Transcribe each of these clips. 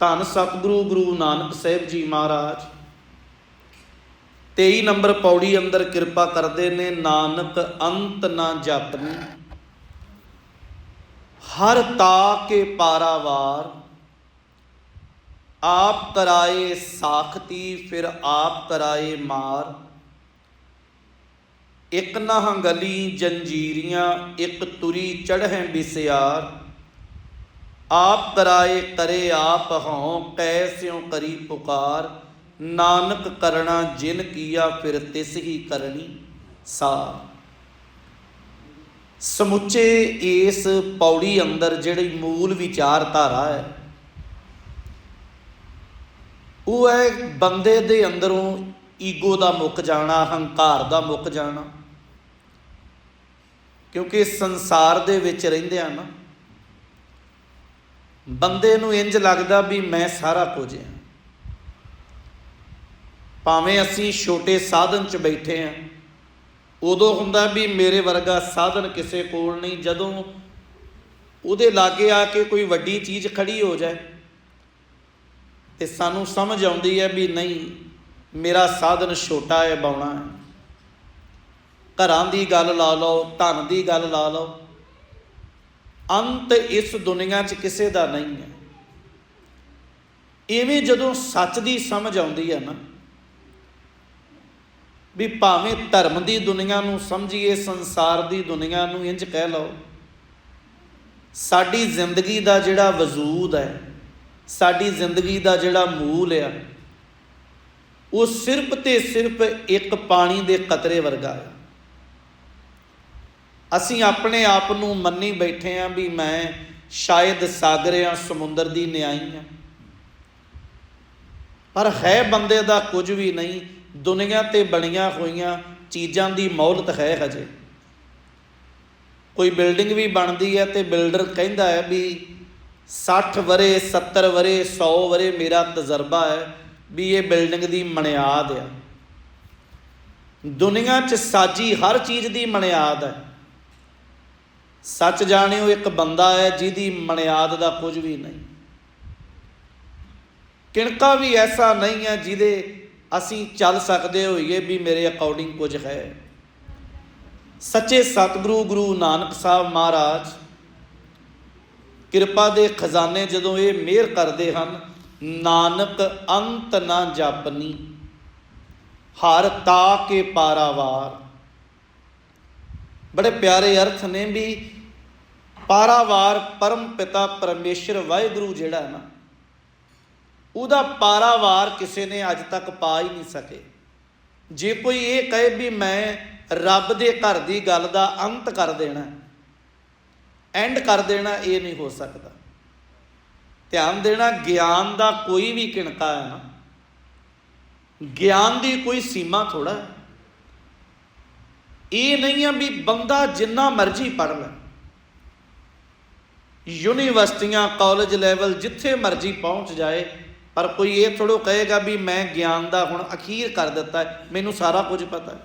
ਧੰਨ ਸਤਿਗੁਰੂ ਗੁਰੂ ਨਾਨਕ ਸਾਹਿਬ ਜੀ ਮਹਾਰਾਜ। 23 ਨੰਬਰ ਪੌੜੀ ਅੰਦਰ ਕਿਰਪਾ ਕਰਦੇ ਨੇ, ਨਾਨਕ ਅੰਤ ਨਾ ਜਪਨੀ ਹਰ ਤਾ ਕੇ ਪਾਰਾਵਾਰ, ਆਪ ਕਰਾਏ ਸਾਖਤੀ, ਫਿਰ ਆਪ ਕਰਾਏ ਮਾਰ। ਇਕ ਨਾ ਗਲੀ ਜੰਜੀਰੀਆਂ, ਇੱਕ ਤੁਰੀ ਚੜ੍ਹੈ ਬਿਸਿਆਰ। ਆਪ ਕਰਾਏ ਕਰੇ ਆਪ ਹਉ ਕੈਸਿਉ ਕਰੀ ਪੁਕਾਰ। ਨਾਨਕ ਕਰਣਾ ਜਿਨ ਕੀਆ, ਫਿਰ ਤਿਸ ਹੀ ਕਰਨੀ ਸਾਰ। ਸਮੁੱਚੇ ਇਸ ਪੌੜੀ ਅੰਦਰ ਜਿਹੜੀ ਮੂਲ ਵਿਚਾਰਧਾਰਾ ਹੈ, ਉਹ ਹੈ ਬੰਦੇ ਦੇ ਅੰਦਰੋਂ ਈਗੋ ਦਾ ਮੁੱਕ ਜਾਣਾ, ਹੰਕਾਰ ਦਾ ਮੁੱਕ ਜਾਣਾ। ਕਿਉਂਕਿ ਸੰਸਾਰ ਦੇ ਵਿੱਚ ਰਹਿੰਦੇ ਆ ਨਾ ਬੰਦੇ ਨੂੰ ਇੰਜ ਲੱਗਦਾ ਵੀ ਮੈਂ ਸਾਰਾ ਕੁਝ ਹਾਂ। ਭਾਵੇਂ ਅਸੀਂ ਛੋਟੇ ਸਾਧਨ 'ਚ ਬੈਠੇ ਹਾਂ, ਉਦੋਂ ਹੁੰਦਾ ਵੀ ਮੇਰੇ ਵਰਗਾ ਸਾਧਨ ਕਿਸੇ ਕੋਲ ਨਹੀਂ, ਜਦੋਂ ਉਹਦੇ ਲਾਗੇ ਆ ਕੇ ਕੋਈ ਵੱਡੀ ਚੀਜ਼ ਖੜੀ ਹੋ ਜਾਏ। ਤੇ ਸਾਨੂੰ ਸਮਝ ਆਉਂਦੀ ਹੈ ਵੀ ਨਹੀਂ, ਮੇਰਾ ਸਾਧਨ ਛੋਟਾ ਹੈ, ਬਾਉਣਾ ਹੈ। ਘਰਾਂ ਦੀ ਗੱਲ ਲਾ ਲਓ, ਧਨ ਦੀ ਗੱਲ ਲਾ ਲਓ ਅੰਤ ਇਸ ਦੁਨੀਆ 'ਚ ਕਿਸੇ ਦਾ ਨਹੀਂ ਹੈ। ਇਵੇਂ ਜਦੋਂ ਸੱਚ ਦੀ ਸਮਝ ਆਉਂਦੀ ਹੈ ਨਾ, ਵੀ ਭਾਵੇਂ ਧਰਮ ਦੀ ਦੁਨੀਆ ਨੂੰ ਸਮਝੀਏ, ਸੰਸਾਰ ਦੀ ਦੁਨੀਆ ਨੂੰ ਇੰਜ ਕਹਿ ਲਓ, ਸਾਡੀ ਜ਼ਿੰਦਗੀ ਦਾ ਜਿਹੜਾ ਵਜੂਦ ਹੈ, ਸਾਡੀ ਜ਼ਿੰਦਗੀ ਦਾ ਜਿਹੜਾ ਮੂਲ ਆ, ਉਹ ਸਿਰਫ ਤੇ ਸਿਰਫ ਇੱਕ ਪਾਣੀ ਦੇ ਕਤਰੇ ਵਰਗਾ ਹੈ ਅਸੀਂ ਆਪਣੇ ਆਪ ਨੂੰ ਮੰਨੀ ਬੈਠੇ ਆਂ ਵੀ ਮੈਂ ਸ਼ਾਇਦ ਸਾਗਰ ਜਾਂ ਸਮੁੰਦਰ ਦੀ ਨਿਆਈ ਆ। ਪਰ ਹੈ ਬੰਦੇ ਦਾ ਕੁਝ ਵੀ ਨਹੀਂ, ਦੁਨੀਆ ਤੇ ਬਣੀਆਂ ਹੋਈਆਂ ਚੀਜ਼ਾਂ ਦੀ ਮੌਲਤ ਹੈ ਹਜੇ। ਕੋਈ ਬਿਲਡਿੰਗ ਵੀ ਬਣਦੀ ਹੈ ਤੇ ਬਿਲਡਰ ਕਹਿੰਦਾ ਹੈ ਵੀ 60 ਵਰੇ 70 ਵਰੇ 100 ਵਰੇ ਮੇਰਾ ਤਜਰਬਾ ਹੈ ਵੀ ਇਹ ਬਿਲਡਿੰਗ ਦੀ ਮਨਿਆਦ ਆ ਦੁਨੀਆ 'ਚ ਸਾਜੀ ਹਰ ਚੀਜ਼ ਦੀ ਮਨਿਆਦ ਹੈ। ਸੱਚ ਜਾਣਿਓ, ਇੱਕ ਬੰਦਾ ਹੈ ਜਿਹਦੀ ਮਨਿਆਦ ਦਾ ਕੁਝ ਵੀ ਨਹੀਂ। ਕਿਣਕਾ ਵੀ ਐਸਾ ਨਹੀਂ ਹੈ ਜਿਹਦੇ ਅਸੀਂ ਚੱਲ ਸਕਦੇ ਹੋਈਏ ਵੀ ਮੇਰੇ ਅਕੋਰਡਿੰਗ ਕੁਝ ਹੈ। ਸੱਚੇ ਸਤਿਗੁਰੂ ਗੁਰੂ ਨਾਨਕ ਸਾਹਿਬ ਮਹਾਰਾਜ ਕਿਰਪਾ ਦੇ ਖਜ਼ਾਨੇ ਜਦੋਂ ਇਹ ਮਿਹਰ ਕਰਦੇ ਹਨ, ਨਾਨਕ ਅੰਤ ਨਾ ਜਾਪਨੀ, ਹਰ ਤਾ ਕੇ ਪਾਰਾਵਾਰ। ਬੜੇ ਪਿਆਰੇ ਅਰਥ ਨੇ ਵੀ ਪਾਰਾਵਾਰ ਪਰਮ ਪਿਤਾ ਪਰਮੇਸ਼ਰ ਵਾਹਿਗੁਰੂ ਜਿਹੜਾ ਹੈ ਨਾ, ਉਹਦਾ ਪਾਰਾਵਾਰ ਕਿਸੇ ਨੇ ਅੱਜ ਤੱਕ ਪਾ ਹੀ ਨਹੀਂ ਸਕੇ। ਜੇ ਕੋਈ ਇਹ ਕਹੇ ਵੀ ਮੈਂ ਰੱਬ ਦੇ ਘਰ ਦੀ ਗੱਲ ਦਾ ਅੰਤ ਕਰ ਦੇਣਾ ਐਂਡ ਕਰ ਦੇਣਾ, ਇਹ ਨਹੀਂ ਹੋ ਸਕਦਾ। ਧਿਆਨ ਦੇਣਾ, ਗਿਆਨ ਦਾ ਕੋਈ ਵੀ ਕਿਣਤਾ ਹੈ ਨਾ, ਗਿਆਨ ਦੀ ਕੋਈ ਸੀਮਾ ਥੋੜਾ ਹੈ। ਇਹ ਨਹੀਂ ਆ ਵੀ ਬੰਦਾ ਜਿੰਨਾ ਮਰਜ਼ੀ ਪੜ੍ਹ ਲੈ। ਯੂਨੀਵਰਸਿਟੀਆਂ ਕਾਲਜ ਲੈਵਲ ਜਿੱਥੇ ਮਰਜ਼ੀ ਪਹੁੰਚ ਜਾਏ, ਪਰ ਕੋਈ ਇਹ ਥੋੜੋ ਕਹੇਗਾ ਵੀ ਮੈਂ ਗਿਆਨ ਦਾ ਹੁਣ ਅਖੀਰ ਕਰ ਦਿੱਤਾ ਮੈਨੂੰ ਸਾਰਾ ਕੁਝ ਪਤਾ ਹੈ।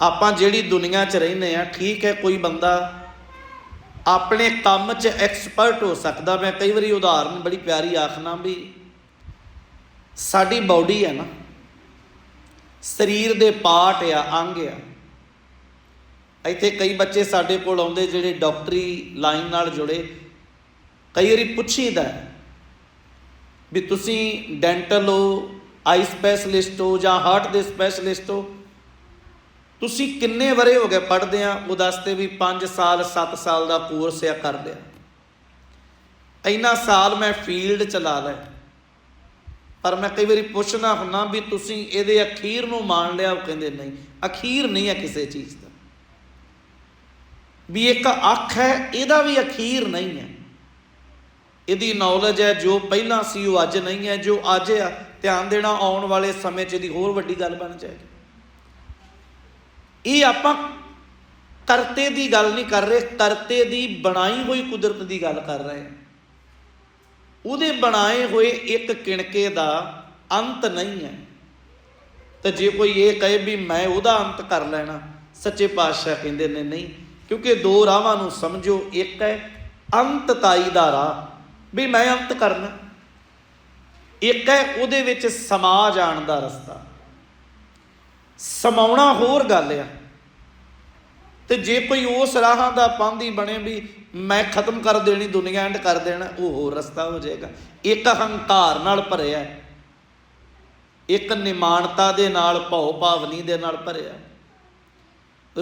ਆਪਾਂ ਜਿਹੜੀ ਦੁਨੀਆ 'ਚ ਰਹਿੰਦੇ ਆ ਠੀਕ ਹੈ, ਕੋਈ ਬੰਦਾ ਆਪਣੇ ਕੰਮ 'ਚ ਐਕਸਪਰਟ ਹੋ ਸਕਦਾ। ਮੈਂ ਕਈ ਵਾਰੀ ਉਦਾਹਰਨ ਬੜੀ ਪਿਆਰੀ ਆਖਣਾ ਵੀ ਸਾਡੀ ਬਾਡੀ ਹੈ ਨਾ, ਸਰੀਰ ਦੇ ਪਾਰਟ ਆ, ਅੰਗ ਆ। ਇੱਥੇ ਕਈ ਬੱਚੇ ਸਾਡੇ ਕੋਲ ਆਉਂਦੇ ਜਿਹੜੇ ਡਾਕਟਰੀ ਲਾਈਨ ਨਾਲ ਜੁੜੇ। ਕਈ ਵਾਰੀ ਪੁੱਛੀਦਾ ਹੈ ਵੀ ਤੁਸੀਂ ਡੈਂਟਲ ਹੋ, ਆਈ ਸਪੈਸ਼ਲਿਸਟ ਹੋ ਜਾਂ ਹਾਰਟ ਦੇ ਸਪੈਸ਼ਲਿਸਟ ਹੋ। ਤੁਸੀਂ ਕਿੰਨੇ ਵਰੇ ਹੋ ਗਏ ਪੜ੍ਹਦੇ ਆ, ਉਹ ਦੱਸਦੇ ਵੀ 5 ਸਾਲ 7 ਸਾਲ ਦਾ ਕੋਰਸ ਆ ਕਰ ਲਿਆ ਇੰਨਾ ਸਾਲ ਮੈਂ ਫੀਲਡ ਚਲਾ ਲਿਆ। ਪਰ ਮੈਂ ਕਈ ਵਾਰੀ ਪੁੱਛਣਾ ਹੁੰਨਾ ਵੀ ਤੁਸੀਂ ਇਹਦੇ ਅਖੀਰ ਨੂੰ ਮੰਨ ਲਿਆ, ਉਹ ਕਹਿੰਦੇ ਨਹੀਂ, ਅਖੀਰ ਨਹੀਂ ਹੈ ਕਿਸੇ ਚੀਜ਼ ਦਾ। ਵੀ ਇੱਕ ਅੱਖ ਹੈ, ਇਹਦਾ ਵੀ ਅਖੀਰ ਨਹੀਂ ਹੈ। ਇਹਦੀ ਨੌਲੇਜ ਹੈ, ਜੋ ਪਹਿਲਾਂ ਸੀ, ਉਹ ਅੱਜ ਨਹੀਂ ਹੈ। ਜੋ ਅੱਜ ਆ, ਧਿਆਨ ਦੇਣਾ, ਆਉਣ ਵਾਲੇ ਸਮੇਂ 'ਚ ਇਹਦੀ ਹੋਰ ਵੱਡੀ ਗੱਲ ਬਣ ਜਾਏਗੀ। ਇਹ ਆਪਾਂ ਕਰਤੇ ਦੀ ਗੱਲ ਨਹੀਂ ਕਰ ਰਹੇ ਕਰਤੇ ਦੀ ਬਣਾਈ ਹੋਈ ਕੁਦਰਤ ਦੀ ਗੱਲ ਕਰ ਰਹੇ ਉਹਦੇ ਬਣਾਏ ਹੋਏ ਇੱਕ ਕਿਣਕੇ ਦਾ ਅੰਤ ਨਹੀਂ ਹੈ। ਤਾਂ ਜੇ ਕੋਈ ਇਹ ਕਹੇ ਵੀ ਮੈਂ ਉਹਦਾ ਅੰਤ ਕਰ ਲੈਣਾ, ਸੱਚੇ ਪਾਤਸ਼ਾਹ ਕਹਿੰਦੇ ਨੇ, ਨਹੀਂ ਕਿਉਂਕਿ ਦੋ ਰਾਹਾਂ ਨੂੰ ਸਮਝੋ, ਇੱਕ ਹੈ ਅੰਤਤਾਈ ਦਾ ਰਾਹ, ਵੀ ਮੈਂ ਅੰਤ ਕਰਨਾ। ਇੱਕ ਹੈ ਉਹਦੇ ਵਿੱਚ ਸਮਾ ਜਾਣ ਦਾ ਰਸਤਾ। ਸਮਾਉਣਾ ਹੋਰ ਗੱਲ ਆ। ਤੇ ਜੇ ਕੋਈ ਉਸ ਰਾਹਾਂ ਦਾ ਪਾਂਦੀ ਬਣੇ ਵੀ ਮੈਂ ਖਤਮ ਕਰ ਦੇਣੀ, ਦੁਨੀਆ ਐਂਡ ਕਰ ਦੇਣਾ, ਉਹ ਹੋਰ ਰਸਤਾ ਹੋ ਜਾਏਗਾ। ਇੱਕ ਹੰਕਾਰ ਨਾਲ ਭਰਿਆ। ਇੱਕ ਨਿਮਾਨਤਾ ਦੇ ਨਾਲ ਭਉ ਭਾਵਨੀ ਦੇ ਨਾਲ ਭਰਿਆ।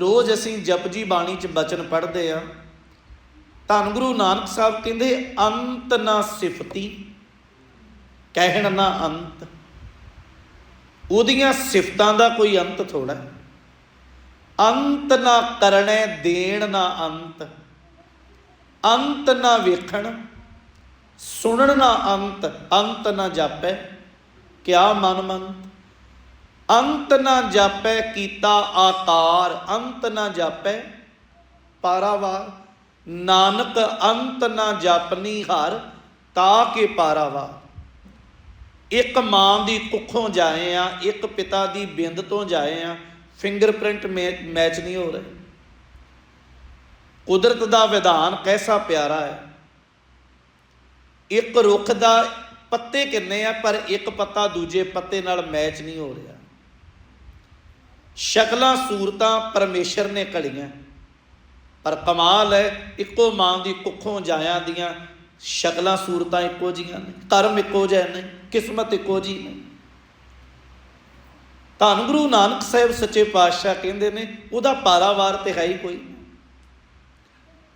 ਰੋਜ਼ ਅਸੀਂ ਜਪਜੀ ਬਾਣੀ ਚ ਬਚਨ ਪੜ੍ਹਦੇ ਆ ਧੰਨ ਗੁਰੂ ਨਾਨਕ ਸਾਹਿਬ ਕਹਿੰਦੇ, ਅੰਤ ਨਾ ਸਿਫਤੀ, ਕਹਿਣ ਨਾ ਅੰਤ। ਉਹਦੀਆਂ ਸਿਫਤਾਂ ਦਾ ਕੋਈ ਅੰਤ ਥੋੜਾ ਅੰਤ ਨਾ ਕਰਨੇ, ਦੇਣ ਨਾ ਅੰਤ। ਅੰਤ ਨਾ ਵੇਖਣ, ਸੁਣਨ ਨਾ ਅੰਤ। ਅੰਤ ਨਾ ਜਾਪੈ, ਕਿਆ ਮਨ ਮੰਤ। ਅੰਤ ਨਾ ਜਾਪੈ ਕੀਤਾ ਆਕਾਰ ਅੰਤ ਨਾ ਜਾਪੈ ਪਾਰਾਵਾਰ। ਨਾਨਕ ਅੰਤ ਨਾ ਜਾਪਨੀ ਹਰ, ਤਾ ਕੇ ਪਾਰਾਵਾਰ। ਇੱਕ ਮਾਂ ਦੀ ਕੁੱਖੋਂ ਜਾਏ ਆ, ਇੱਕ ਪਿਤਾ ਦੀ ਬਿੰਦ ਤੋਂ ਜਾਏ ਆ। ਫਿੰਗਰਪ੍ਰਿੰਟ ਮੈਚ ਨਹੀਂ ਹੋ ਰਹੇ। ਕੁਦਰਤ ਦਾ ਵਿਧਾਨ ਕੈਸਾ ਪਿਆਰਾ ਹੈ। ਇੱਕ ਰੁੱਖ ਦਾ ਪੱਤੇ ਕਿੰਨੇ ਆ, ਪਰ ਇੱਕ ਪੱਤਾ ਦੂਜੇ ਪੱਤੇ ਨਾਲ ਮੈਚ ਨਹੀਂ ਹੋ ਰਿਹਾ। ਸ਼ਕਲਾਂ, ਸੂਰਤਾਂ ਪਰਮੇਸ਼ਰ ਨੇ ਘੜੀਆਂ। ਪਰ ਕਮਾਲ ਹੈ, ਇੱਕੋ ਮਾਂ ਦੀ ਕੁੱਖੋਂ ਜਾਇਆਂ ਦੀਆਂ ਸ਼ਕਲਾਂ, ਸੂਰਤਾਂ ਇੱਕੋ ਜੀਆਂ ਨੇ। ਕਰਮ ਇੱਕੋ ਜਿਹੇ ਨੇ ਕਿਸਮਤ ਇੱਕੋ ਜੀ ਨੇ ਧੰਨ ਗੁਰੂ ਨਾਨਕ ਸਾਹਿਬ ਸੱਚੇ ਪਾਤਸ਼ਾਹ ਕਹਿੰਦੇ ਨੇ, ਉਹਦਾ ਪਾਰਾਵਾਰ ਤੇ ਹੈ ਹੀ ਕੋਈ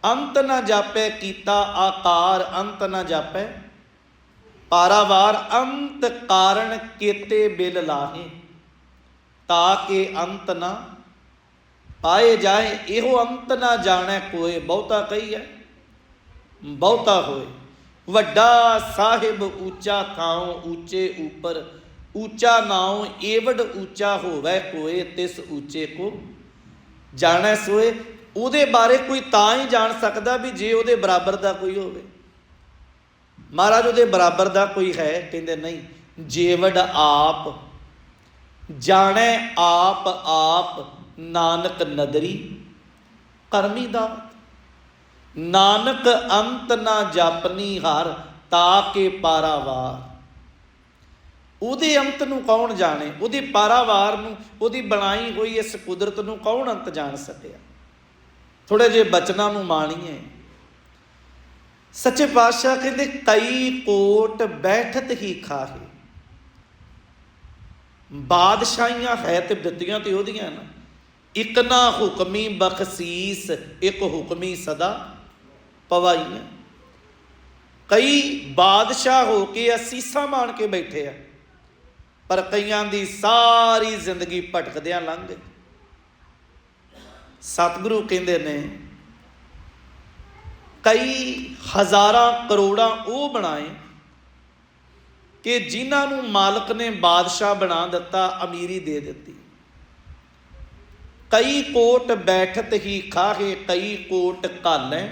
ਅੰਤ ਨਾ ਜਾਪੈ ਕੀਤਾ ਆਕਾਰ, ਅੰਤ ਨਾ ਜਾਪੈ। ਪਾਰਾਵਾਰ ਅੰਤ ਕਾਰਨ ਕੀਤੇ ਬਿਲ ਲਾਹੇ। ਤਾ ਕੇ ਅੰਤ ਨਾ ਪਾਏ ਜਾਏ। ਇਹੋ ਅੰਤ ਨਾ ਜਾਣੈ ਕੋਏ, ਬਹੁਤਾ ਕਹੀ ਹੈ ਬਹੁਤਾ ਹੋਏ। ਵੱਡਾ ਸਾਹਿਬ ਉੱਚਾ ਥਾਉ ਉੱਚੇ ਉਪਰ ਉੱਚਾ ਨਾਉ, ਏਵਡ ਉੱਚਾ ਹੋਵੇ ਕੋਏ, ਤਿਸ ਉੱਚੇ ਕੋ ਜਾਣੈ ਸੋਏ। ਉਹਦੇ ਬਾਰੇ ਕੋਈ ਤਾਂ ਹੀ ਜਾਣ ਸਕਦਾ ਵੀ ਜੇ ਉਹਦੇ ਬਰਾਬਰ ਦਾ ਕੋਈ ਹੋਵੇ। ਮਹਾਰਾਜ ਉਹਦੇ ਬਰਾਬਰ ਦਾ ਕੋਈ ਹੈ, ਕਹਿੰਦੇ ਨਹੀਂ। ਜੇਵਡ ਆਪ ਜਾਣੈ ਆਪ ਆਪ ਨਾਨਕ ਨਦਰੀ ਕਰਮੀ ਦਾ। ਨਾਨਕ ਅੰਤ ਨਾ ਜਾਪਨੀ ਹਰ ਤਾ ਕੇ ਪਾਰਾਵਾਰ। ਉਹਦੇ ਅੰਤ ਨੂੰ ਕੌਣ ਜਾਣੇ? ਉਹਦੀ ਪਾਰਾਵਾਰ ਨੂੰ, ਉਹਦੀ ਬਣਾਈ ਹੋਈ ਇਸ ਕੁਦਰਤ ਨੂੰ ਕੌਣ ਅੰਤ ਜਾਣ ਸਕਿਆ? ਥੋੜੇ ਜੇ ਬਚਨਾਂ ਨੂੰ ਮਾਣੀਏ। ਸੱਚੇ ਪਾਤਸ਼ਾਹ ਕਹਿੰਦੇ ਕਈ ਕੋਟ ਬੈਠਤ ਹੀ ਖਾਹੇ। ਬਾਦਸ਼ਾਹੀਆਂ ਹੈ ਤੇ ਦਿੱਤੀਆਂ ਤੇ ਉਹਦੀਆਂ ਨਾ। ਇੱਕ ਨਾ ਹੁਕਮੀ ਬਖਸ਼ੀਸ, ਇੱਕ ਹੁਕਮੀ ਸਦਾ ਪਵਾਈਆਂ ਕਈ ਬਾਦਸ਼ਾਹ ਹੋ ਕੇ ਅਸੀਸਾਂ ਮਾਣ ਕੇ ਬੈਠੇ ਆ, ਪਰ ਕਈਆਂ ਦੀ ਸਾਰੀ ਜ਼ਿੰਦਗੀ ਭਟਕਦਿਆਂ ਲੰਘ ਗਈ। ਸਤਿਗੁਰੂ ਕਹਿੰਦੇ ਨੇ, ਕਈ ਹਜ਼ਾਰਾਂ ਕਰੋੜਾਂ ਉਹ ਬਣਾਏ ਕਿ ਜਿਨ੍ਹਾਂ ਨੂੰ ਮਾਲਕ ਨੇ ਬਾਦਸ਼ਾਹ ਬਣਾ ਦਿੱਤਾ, ਅਮੀਰੀ ਦੇ ਦਿੱਤੀ। ਕਈ ਕੋਟ ਬੈਠਤ ਹੀ ਖਾਹੇ, ਕਈ ਕੋਟ ਕਾਲੇ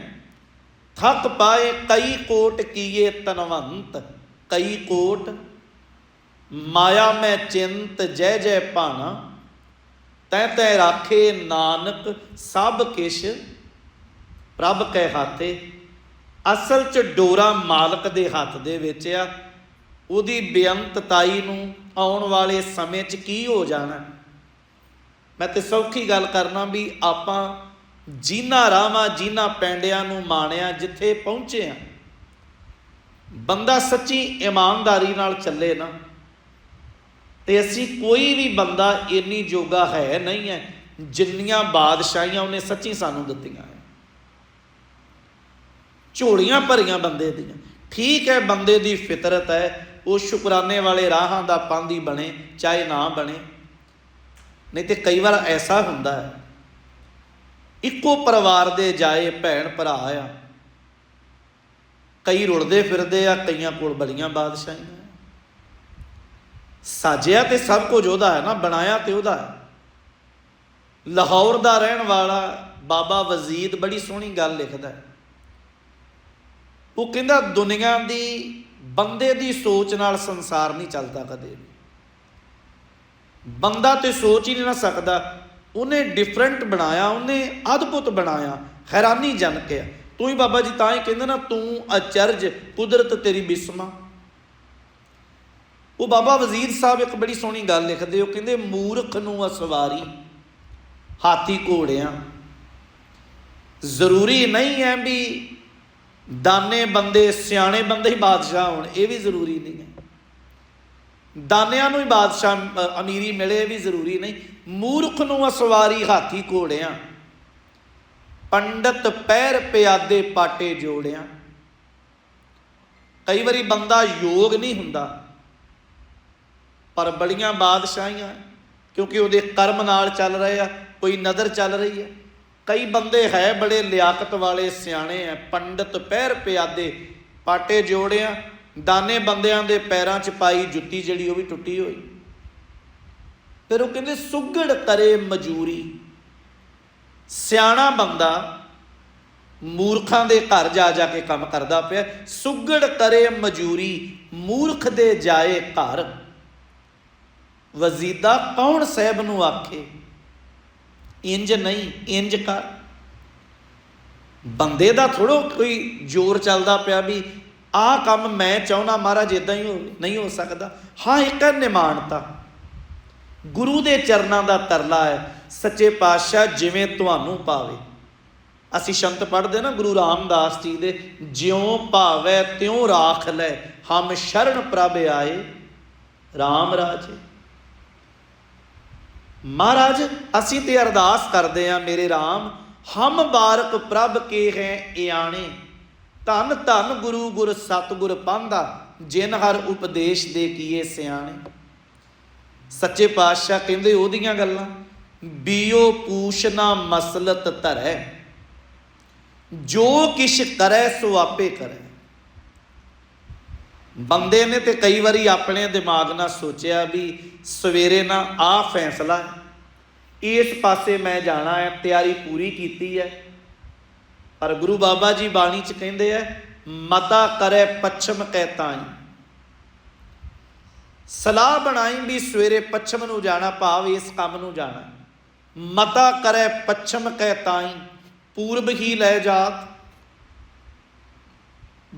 ਥੱਕ ਪਾਏ, ਕਈ ਕੋਟ ਕੀਏ ਤਨਵੰਤ। ਕਈ ਕੋਟ, ਮਾਇਆ ਮੈਂ ਚਿੰਤ ਜੈ ਜੈ ਭਾਣਾ। ਤੈ ਤੈ ਰਾਖੇ ਨਾਨਕ, ਸਭ ਕਿਛ ਪ੍ਰਭ ਕੈ ਹਾਥੇ। ਅਸਲ ਚ ਡੋਰਾ ਮਾਲਕ ਦੇ ਹੱਥ ਦੇ ਵਿੱਚ ਆ। ਉਹਦੀ ਬੇਅੰਤਤਾਈ ਨੂੰ ਆਉਣ ਵਾਲੇ ਸਮੇਂ 'ਚ ਕੀ ਹੋ ਜਾਣਾ? ਮੈਂ ਤੇ ਸੌਖੀ ਗੱਲ ਕਰਨਾ ਵੀ ਆਪਾਂ ਜਿਨ੍ਹਾਂ ਰਾਵਾਂ ਜਿਨ੍ਹਾਂ ਪੈਂਡਿਆਂ ਨੂੰ ਮਾਣਿਆ ਜਿੱਥੇ ਪਹੁੰਚੇ ਆ। ਬੰਦਾ ਸੱਚੀ ਇਮਾਨਦਾਰੀ ਨਾਲ ਚੱਲੇ ਨਾ, ਤੇ ਅਸੀਂ ਕੋਈ ਵੀ ਬੰਦਾ ਇੰਨੀ ਜੋਗਾ ਹੈ ਨਹੀਂ ਹੈ ਜਿੰਨੀਆਂ ਬਾਦਸ਼ਾਹੀਆਂ ਉਹਨੇ ਸੱਚੀ ਸਾਨੂੰ ਦਿੱਤੀਆਂ ਹੈ। ਝੋਲੀਆਂ ਭਰੀਆਂ ਬੰਦੇ ਦੀਆਂ। ਠੀਕ ਹੈ, ਬੰਦੇ ਦੀ ਫਿਤਰਤ ਹੈ ਉਹ ਸ਼ੁਕਰਾਨੇ ਵਾਲੇ ਰਾਹਾਂ ਦਾ ਪਾਂਦੀ ਬਣੇ, ਚਾਹੇ ਨਾ ਬਣੇ। ਨਹੀਂ ਤੇ ਕਈ ਵਾਰ ਐਸਾ ਹੁੰਦਾ ਹੈ। ਇੱਕੋ ਪਰਿਵਾਰ ਦੇ ਜਾਏ ਭੈਣ ਭਰਾ ਆ। ਕਈ ਰੁਲਦੇ ਫਿਰਦੇ ਆ, ਕਈਆਂ ਕੋਲ ਬਲੀਆਂ ਬਾਦਸ਼ਾਹੀਆਂ ਸਾਜਿਆ ਤੇ ਸਭ ਕੁਝ ਉਹਦਾ ਹੈ ਨਾ, ਬਣਾਇਆ ਤੇ ਉਹਦਾ ਹੈ। ਲਾਹੌਰ ਦਾ ਰਹਿਣ ਵਾਲਾ ਬਾਬਾ ਵਜ਼ੀਦ ਬੜੀ ਸੋਹਣੀ ਗੱਲ ਲਿਖਦਾ ਹੈ। ਉਹ ਕਹਿੰਦਾ, ਦੁਨੀਆ ਦੀ ਬੰਦੇ ਦੀ ਸੋਚ ਨਾਲ ਸੰਸਾਰ ਨਹੀਂ ਚੱਲਦਾ ਕਦੇ ਵੀ। ਬੰਦਾ ਤੇ ਸੋਚ ਹੀ ਨਹੀਂ ਨਾ ਸਕਦਾ। ਉਹਨੇ ਡਿਫਰੈਂਟ ਬਣਾਇਆ, ਉਹਨੇ ਅਦਭੁਤ ਬਣਾਇਆ, ਹੈਰਾਨੀ ਜਨਕ ਹੈ ਤੂੰ ਹੀ ਬਾਬਾ ਜੀ ਤਾਂ ਹੀ ਕਹਿੰਦੇ ਨਾ, ਤੂੰ ਅਚਰਜ, ਕੁਦਰਤ ਤੇਰੀ ਬਿਸਮਾ। ਉਹ ਬਾਬਾ ਵਜ਼ੀਰ ਸਾਹਿਬ ਇੱਕ ਬੜੀ ਸੋਹਣੀ ਗੱਲ ਲਿਖਦੇ, ਉਹ ਕਹਿੰਦੇ, ਮੂਰਖ ਨੂੰ ਅਸਵਾਰੀ, ਹਾਥੀ ਘੋੜਿਆਂ, ਜ਼ਰੂਰੀ ਨਹੀਂ ਹੈ ਵੀ ਦਾਨੇ ਬੰਦੇ, ਸਿਆਣੇ ਬੰਦੇ ਹੀ ਬਾਦਸ਼ਾਹ ਹੋਣ, ਇਹ ਵੀ ਜ਼ਰੂਰੀ ਨਹੀਂ ਹੈ। ਦਾਨਿਆਂ ਨੂੰ ਹੀ ਬਾਦਸ਼ਾਹ ਅਮੀਰੀ ਮਿਲੇ, ਇਹ ਵੀ ਜ਼ਰੂਰੀ ਨਹੀਂ। ਮੂਰਖ ਨੂੰ ਅਸਵਾਰੀ ਹਾਥੀ ਘੋੜਿਆਂ, ਪੰਡਤ ਪੈਰ ਪਿਆਦੇ ਪਾਟੇ ਜੋੜਿਆਂ। ਕਈ ਵਾਰੀ ਬੰਦਾ ਯੋਗ ਨਹੀਂ ਹੁੰਦਾ, ਪਰ ਬੜੀਆਂ ਬਾਦਸ਼ਾਹੀਆਂ, ਕਿਉਂਕਿ ਉਹਦੇ ਕਰਮ ਨਾਲ ਚੱਲ ਰਹੇ ਆ, ਕੋਈ ਨਜ਼ਰ ਚੱਲ ਰਹੀ ਹੈ। ਕਈ ਬੰਦੇ ਹੈ ਬੜੇ ਲਿਆਕਤ ਵਾਲੇ, ਸਿਆਣੇ ਆ ਪੰਡਤ ਪੈਰ ਪਿਆਦੇ, ਪਾਟੇ ਜੋੜਿਆ ਦਾਨੇ ਬੰਦਿਆਂ ਦੇ ਪੈਰਾਂ 'ਚ ਪਾਈ ਜੁੱਤੀ ਜਿਹੜੀ ਉਹ ਵੀ ਟੁੱਟੀ ਹੋਈ। ਫਿਰ ਉਹ ਕਹਿੰਦੇ, ਸੁਗੜ ਕਰੇ ਮਜੂਰੀ, ਸਿਆਣਾ ਬੰਦਾ ਮੂਰਖਾਂ ਦੇ ਘਰ ਜਾ ਜਾ ਕੇ ਕੰਮ ਕਰਦਾ ਪਿਆ, ਸੁਗੜ ਕਰੇ ਮਜੂਰੀ, ਮੂਰਖ ਦੇ ਜਾਏ ਘਰ। ਵਜ਼ੀਦਾ ਕੌਣ ਸਾਹਿਬ ਨੂੰ ਆਖੇ? ਇੰਜ ਨਹੀਂ, ਇੰਜ ਕਰ। ਬੰਦੇ ਦਾ ਥੋੜੋ ਕੋਈ ਜ਼ੋਰ ਚੱਲਦਾ ਪਿਆ ਵੀ ਆਹ ਕੰਮ ਮੈਂ ਚਾਹੁੰਦਾ, ਮਹਾਰਾਜ ਇਦਾਂ ਹੀ ਹੋਵੇ ਨਹੀਂ ਹੋ ਸਕਦਾ। ਹਾਂ, ਇੱਕ ਨਿਮਾਨਤਾ ਗੁਰੂ ਦੇ ਚਰਨਾਂ ਦਾ ਤਰਲਾ ਹੈ। ਸੱਚੇ ਪਾਤਸ਼ਾਹ ਜਿਵੇਂ ਤੁਹਾਨੂੰ ਪਾਵੇ। ਅਸੀਂ ਸ਼ੰਤ ਪੜ੍ਹਦੇ ਨਾ ਗੁਰੂ ਰਾਮਦਾਸ ਜੀ ਦੇ, ਜਿਉਂ ਭਾਵੈ ਤਿਉਂ ਰਾਖ ਲੈ, ਹਮ ਸ਼ਰਨ ਪ੍ਰਭ ਆਏ RAM ਰਾਜੇ। ਮਹਾਰਾਜ, ਅਸੀਂ ਤੇ ਅਰਦਾਸ ਕਰਦੇ ਆ ਮੇਰੇ RAM ਹਮ ਬਾਰਕ ਪ੍ਰਭ ਕੇ ਹੈ ਇਆਣੇ। ਧੰਨ ਧੰਨ ਗੁਰੂ ਗੁਰ ਸਤਗੁਰ ਪਾਂਦਾ, ਜਿਨ ਹਰ ਉਪਦੇਸ਼ ਦੇ ਕੀਏ ਸਿਆਣੇ। ਸੱਚੇ ਪਾਤਸ਼ਾਹ ਕਹਿੰਦੇ ਉਹਦੀਆਂ ਗੱਲਾਂ, ਬੀਓ ਪੂਛਨਾ ਮਸਲਤ ਧਰੈ, ਜੋ ਕਿਛ ਕਰੈ ਸੋ ਆਪੇ ਕਰੈ। ਬੰਦੇ ਨੇ ਤੇ ਕਈ ਵਾਰੀ ਆਪਣੇ ਦਿਮਾਗ ਨਾਲ ਸੋਚਿਆ ਵੀ ਸਵੇਰੇ ਨਾ ਆ ਫੈਸਲਾ ਇਸ ਪਾਸੇ ਮੈਂ ਜਾਣਾ ਹੈ, ਤਿਆਰੀ ਪੂਰੀ ਕੀਤੀ ਹੈ। ਪਰ ਗੁਰੂ ਬਾਬਾ ਜੀ ਬਾਣੀ ਚ ਕਹਿੰਦੇ ਐ ਮਤਾ ਕਰੇ ਪੱਛਮ ਕਹਿ ਤਾਈ। ਸਲਾਹ ਬਣਾਈ ਵੀ ਸਵੇਰੇ ਪੱਛਮ ਨੂੰ ਜਾਣਾ, ਭਾਵ ਇਸ ਕੰਮ ਨੂੰ ਜਾਣਾ। ਮਤਾ ਕਰੇ ਪੱਛਮ ਕਹਿ ਤਾਈ, ਪੂਰਬ ਹੀ ਲੈ ਜਾਤ।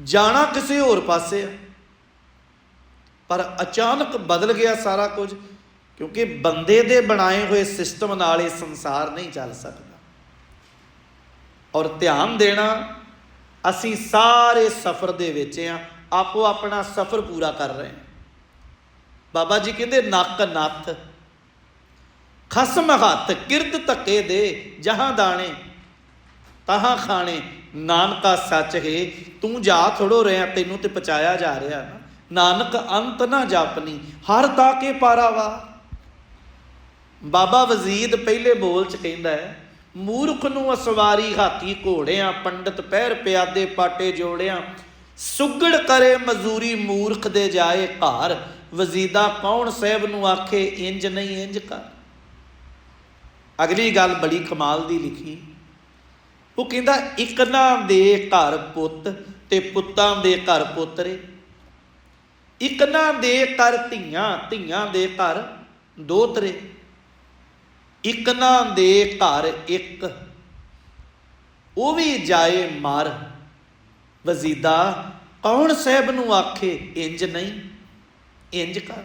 ਜਾਣਾ ਕਿਸੇ ਹੋਰ ਪਾਸੇ ਆ। ਪਰ ਅਚਾਨਕ ਬਦਲ ਗਿਆ ਸਾਰਾ ਕੁਝ, ਕਿਉਂਕਿ ਬੰਦੇ ਦੇ ਬਣਾਏ ਹੋਏ ਸਿਸਟਮ ਨਾਲ ਇਹ ਸੰਸਾਰ ਨਹੀਂ ਚੱਲ ਸਕਦਾ। ਔਰ ਧਿਆਨ ਦੇਣਾ, ਅਸੀਂ ਸਾਰੇ ਸਫ਼ਰ ਦੇ ਵਿੱਚ ਆ, ਆਪੋ ਆਪਣਾ ਸਫ਼ਰ ਪੂਰਾ ਕਰ ਰਹੇ ਹਾਂ। ਬਾਬਾ ਜੀ ਕਹਿੰਦੇ, ਨੱਕ ਨੱਥ, ਖਸਮ ਹੱਥ ਕਿਰਦ ਧੱਕੇ ਦੇ, ਜਹਾਂ ਦਾਣੇ, ਤਹਾਂ ਖਾਣੇ, ਨਾਨਕਾ ਸੱਚ ਹੈ, ਤੂੰ ਜਾ ਥੋੜੋ ਰਿਆ ਤੈਨੂੰ ਤੇ ਪਚਾਇਆ ਜਾ ਰਿਹਾ ਨਾ। ਨਾਨਕ ਅੰਤ ਨਾ ਜਾਪਨੀ, ਹਰ ਤਾ ਕੇ ਪਾਰਾਵਾ। ਬਾਬਾ ਵਜ਼ੀਦ ਪਹਿਲੇ ਬੋਲ ਚ ਕਹਿੰਦਾ ਹੈ, ਮੂਰਖ ਨੂੰ ਅਸਵਾਰੀ ਹਾਥੀ ਘੋੜਿਆਂ, ਪੰਡਤ ਪਹਿਰ ਪਿਆਦੇ ਪਾਟੇ ਜੋੜਿਆਂ, ਸੁਗੜ ਕਰੇ ਮਜ਼ਦੂਰੀ ਮੂਰਖ ਦੇ ਜਾਏ ਘਰ। ਵਜ਼ੀਦਾ ਕੌਣ ਸਾਹਿਬ ਨੂੰ ਆਖੇ, ਇੰਜ ਨਹੀਂ, ਇੰਜ ਕਰ। ਅਗਲੀ ਗੱਲ ਬੜੀ ਕਮਾਲ ਦੀ ਲਿਖੀ। ਉਹ ਕਹਿੰਦਾ ਇਕਨਾ ਦੇ ਘਰ ਪੁੱਤ ਤੇ ਪੁੱਤਾਂ ਦੇ ਘਰ ਪੋਤਰੇ। ਇਕਨਾ ਦੇ ਘਰ ਧੀਆਂ ਧੀਆਂ ਦੇ ਘਰ ਦੋ ਦੋਤਰੇ ਇਕਨਾ ਦੇ ਘਰ ਇੱਕ। ਉਹ ਵੀ ਜਾਏ ਮਾਰ। ਵਜ਼ੀਦਾ ਕੌਣ ਸਾਹਿਬ ਨੂੰ ਆਖੇ, ਇੰਜ ਨਹੀਂ, ਇੰਜ ਕਰ।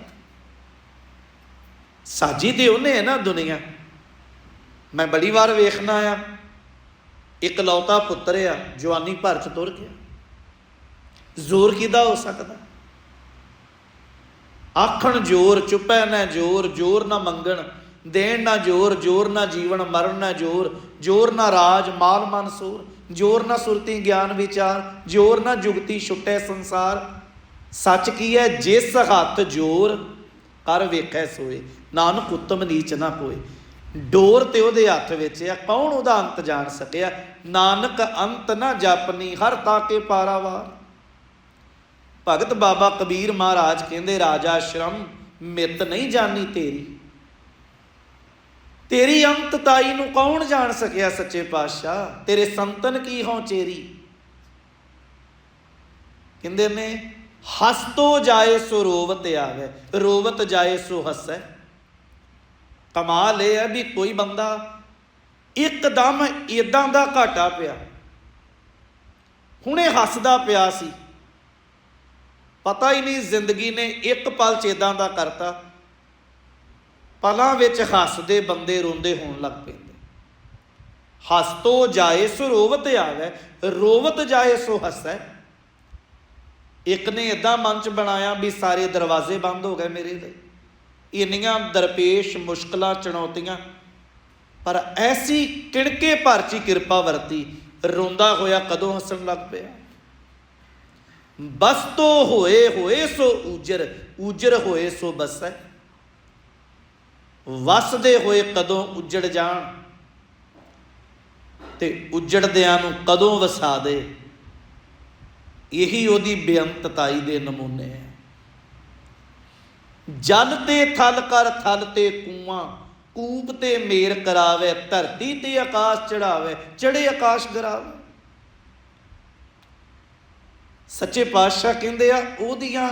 ਸਾਜੀ ਤੇ ਉਹਨੇ ਹੈ ਨਾ ਦੁਨੀਆ। ਮੈਂ ਬੜੀ ਵਾਰ ਵੇਖਣਾ ਆ ਇਕਲੌਤਾ ਪੁੱਤਰ ਆ, ਜਵਾਨੀ ਭਰ ਚ ਤੁਰ ਗਿਆ। ਜ਼ੋਰ ਕਿਦਾ ਹੋ ਸਕਦਾ? ਆਖਣ ਜੋਰ, ਚੁੱਪੈ ਨਾ ਜੋਰ ਜੋਰ ਨਾ ਮੰਗਣ, ਦੇਣ ਨਾ ਜੋਰ ਜੋਰ ਨਾ ਜੀਵਨ, ਮਰਨ ਨਾ ਜੋਰ ਜੋਰ ਨਾ ਰਾਜ, ਮਾਲ ਮਨ ਸੂਰ, ਜੋਰ ਨਾ ਸੁਰਤੀ ਗਿਆਨ ਵਿਚਾਰ, ਜੋਰ ਨਾ ਜੁਗਤੀ ਛੁੱਟੈ ਸੰਸਾਰ। ਸੱਚ ਕੀ ਹੈ? ਜਿਸ ਹੱਥ ਜੋਰ, ਕਰ ਵੇਖੈ ਸੋਏ, ਨਾਨਕ ਉਤਮ ਨੀਚ ਨਾ ਕੋਏ ਡੋਰ ਤੇ ਉਹਦੇ ਹੱਥ ਵਿੱਚ ਆ, ਕੌਣ ਉਹਦਾ ਅੰਤ ਜਾਣ ਸਕਿਆ? ਨਾਨਕ ਅੰਤ ਨਾ ਜਾਪਨੀ, ਹਰ ਤਾਕੇ ਪਾਰਾਵਾਰ। ਭਗਤ ਬਾਬਾ ਕਬੀਰ ਮਹਾਰਾਜ ਕਹਿੰਦੇ, ਰਾਜਾ ਸ਼ਰਮ ਮਿੱਤ ਨਹੀਂ ਜਾਣੀ ਤੇਰੀ। ਤੇਰੀ ਅੰਤ ਤਾਈ ਨੂੰ ਕੌਣ ਜਾਣ ਸਕਿਆ ਸੱਚੇ ਪਾਤਸ਼ਾਹ? ਤੇਰੇ ਸੰਤਨ ਕੀ ਹੋਂ ਚੇਰੀ? ਕਹਿੰਦੇ ਨੇ ਹਸਤੋ ਜਾਏ ਸੋ ਰੋਵਤ ਆਵੇ, ਰੋਵਤ ਜਾਏ ਸੋ ਹੱਸੈ। ਕਮਾਲ ਇਹ ਹੈ ਵੀ ਕੋਈ ਬੰਦਾ ਇੱਕਦਮ ਇਦਾਂ ਦਾ ਘਾਟਾ ਪਿਆ। ਹੁਣੇ ਹੱਸਦਾ ਪਿਆ ਸੀ। ਪਤਾ ਹੀ ਨਹੀਂ ਜ਼ਿੰਦਗੀ ਨੇ ਇੱਕ ਪਲ ਚ ਇਦਾਂ ਦਾ ਕਰਤਾ। ਪਲਾਂ ਵਿੱਚ ਹੱਸਦੇ ਬੰਦੇ ਰੋਂਦੇ ਹੋਣ ਲੱਗ ਪੈਂਦੇ। ਹੱਸ ਤੋ ਜਾਏ ਸੋ ਰੋਵਤ ਆਵੇ, ਰੋਵਤ ਜਾਏ ਸੋ ਹੱਸੈ। ਇੱਕ ਨੇ ਇਦਾਂ ਮਨ ਚ ਬਣਾਇਆ ਵੀ ਸਾਰੇ ਦਰਵਾਜ਼ੇ ਬੰਦ ਹੋ ਗਏ ਮੇਰੇ ਲਈ। ਇੰਨੀਆਂ ਦਰਪੇਸ਼ ਮੁਸ਼ਕਲਾਂ, ਚੁਣੌਤੀਆਂ। ਪਰ ਐਸੀ ਕਿਣਕੇ ਭਰਚੀ ਕਿਰਪਾ ਵਰਤੀ। ਰੋਂਦਾ ਹੋਇਆ ਕਦੋਂ ਹੱਸਣ ਲੱਗ ਪਿਆ? ਬਸ ਤੋ ਹੋਏ ਹੋਏ ਸੋ ਉਜਰ ਉਜਰ ਹੋਏ ਸੋ ਬਸੈ। ਵਸਦੇ ਹੋਏ ਕਦੋਂ ਉਜੜ ਜਾਣ? ਤੇ ਉਜੜਦਿਆਂ ਨੂੰ ਕਦੋਂ ਵਸਾ ਦੇ? ਇਹੀ ਉਹਦੀ ਬੇਅੰਤਤਾਈ ਦੇ ਨਮੂਨੇ ਹੈ ਜਲ ਤੇ ਥਲ ਕਰ ਥਲ ਤੇ ਕੂਆਂ, ਕੂਪ ਤੇ ਮੇਰ ਕਰਾਵੇ, ਧਰਤੀ ਤੇ ਆਕਾਸ਼ ਚੜਾਵੇ, ਚੜੇ ਆਕਾਸ਼ ਗਰਾਵੇ। ਸੱਚੇ ਪਾਤਸ਼ਾਹ ਕਹਿੰਦੇ ਆ, ਉਹਦੀਆਂ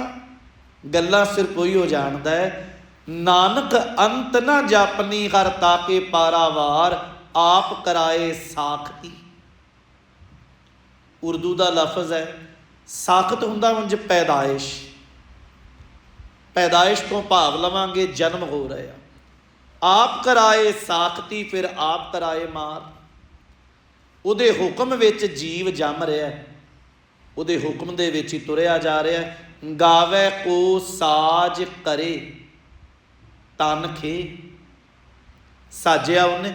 ਗੱਲਾਂ ਸਿਰਫ ਉਹੀ ਹੋ ਜਾਣਦਾ ਹੈ। ਨਾਨਕ ਅੰਤ ਨਾ ਜਾਪਨੀ ਹਰ ਤਾਕੇ ਪਾਰਾਵਾਰ, ਆਪ ਕਰਾਏ ਸਾਖਤੀ ਉਰਦੂ ਦਾ ਲਫ਼ਜ਼ ਹੈ, ਸਾਖਤ ਹੁੰਦਾ ਉਂਝ ਪੈਦਾਇਸ਼। ਪੈਦਾਇਸ਼ ਤੋਂ ਭਾਵ ਲਵਾਂਗੇ ਜਨਮ ਹੋ ਰਿਹਾ ਆਪ ਕਰਾਏ ਸਾਖਤੀ, ਫਿਰ ਆਪ ਕਰਾਏ ਮਾਰ। ਉਹਦੇ ਹੁਕਮ ਵਿੱਚ ਜੀਵ ਜੰਮ ਰਿਹਾ ਹੈ। ਉਹਦੇ ਹੁਕਮ ਦੇ ਵਿੱਚ ਹੀ ਤੁਰਿਆ ਜਾ ਰਿਹਾ ਹੈ। ਗਾਵੇ ਕੋ ਸਾਜ ਕਰੇ, ਤਨ ਖੇ। ਸਾਜਿਆ ਉਹਨੇ।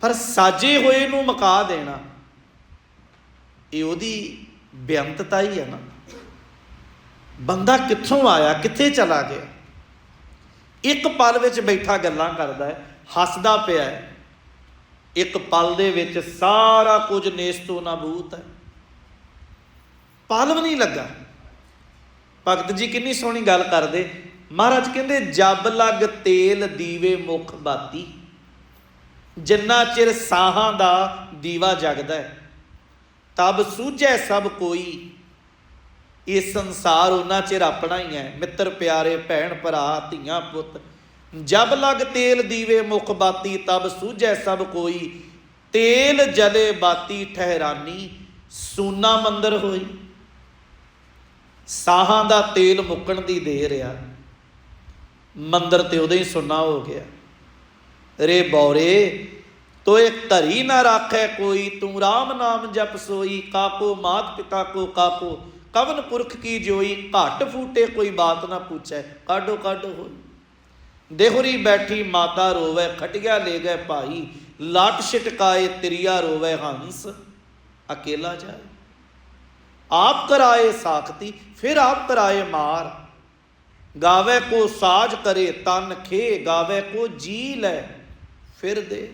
ਪਰ ਸਾਜੇ ਹੋਏ ਨੂੰ ਮਕਾ ਦੇਣਾ, ਇਹ ਉਹਦੀ ਬੇਅੰਤਤਾ ਹੀ ਹੈ ਨਾ। ਬੰਦਾ ਕਿੱਥੋਂ ਆਇਆ, ਕਿੱਥੇ ਚਲਾ ਗਿਆ? ਇੱਕ ਪਲ ਵਿੱਚ ਬੈਠਾ ਗੱਲਾਂ ਕਰਦਾ ਹੈ, ਹੱਸਦਾ ਪਿਆ ਹੈ। ਇੱਕ ਪਲ ਦੇ ਵਿੱਚ ਸਾਰਾ ਕੁਝ ਨੇਸਤੋ ਨਾਬੂਤ ਹੈ। ਪਲ ਵੀ ਨਹੀਂ ਲੱਗਾ। ਭਗਤ ਜੀ ਕਿੰਨੀ ਸੋਹਣੀ ਗੱਲ ਕਰਦੇ। ਮਹਾਰਾਜ ਕਹਿੰਦੇ, ਜਬ ਲਗ ਤੇਲ ਦੀਵੇ ਮੁਖ ਬਾਤੀ, ਜਿੰਨਾ ਚਿਰ ਸਾਹਾਂ ਦਾ ਦੀਵਾ ਜਗਦਾ ਹੈ, ਤਬ ਸੂਝੈ ਸਭ ਕੋਈ। ਇਹ ਸੰਸਾਰ ਉਹਨਾਂ ਚਿਰ ਆਪਣਾ ਹੀ ਹੈ। ਮਿੱਤਰ ਪਿਆਰੇ, ਭੈਣ ਭਰਾ, ਧੀਆਂ ਪੁੱਤ ਜਬ ਲਗ ਤੇਲ ਦੀਵੇ ਮੁਖ ਬਾਤੀ, ਤਬ ਸੂਝੈ ਸਭ ਕੋਈ। ਤੇਲ ਜਲੇ ਬਾਤੀ ਠਹਿਰਾਨੀ, ਸੂਨਾ ਮੰਦਰ ਹੋਈ। ਸਾਹਾਂ ਦਾ ਤੇਲ ਮੁੱਕਣ ਦੀ ਦੇਰ ਆ। ਮੰਦਰ ਤੇ ਉਦੋਂ ਹੀ ਸੁੰਨਾ ਹੋ ਗਿਆ। ਰੇ ਬੌਰੇ ਤੋਏ ਧਰੀ ਨਾ ਰਾਖੈ ਕੋਈ, ਤੂੰ RAM ਨਾਮ ਜਪ ਸੋਈ, ਕਾਕੋ ਮਾਤ ਪਿਤਾ ਕੋ ਕਾਕੋ, ਕਵਨ ਪੁਰਖ ਕੀ ਜੋਈ, ਘਟ ਫੂਟੇ ਕੋਈ ਬਾਤ ਨਾ ਪੁੱਛੈ ਕਾਡੋ ਕਾਡੋ ਹੋਈ। ਦੇਹੁਰੀ ਬੈਠੀ ਮਾਤਾ ਰੋਵੇ, ਖਟਿਆ ਲੈ ਗਏ ਭਾਈ, ਲਾਟ ਛਟਕਾਏ ਤ੍ਰਿਆ ਰੋਵੇ ਹੰਸ, ਅਕੇਲਾ ਜਾਏ। ਆਪ ਕਰਾਏ ਸਾਖਤੀ, ਫਿਰ ਆਪ ਕਰਾਏ ਮਾਰ। ਗਾਵੇ ਕੋ ਸਾਜ ਕਰੇ ਤਨ ਖੇ, ਗਾਵੇ ਕੋ ਜੀ ਲੈ, ਫਿਰ ਦੇ।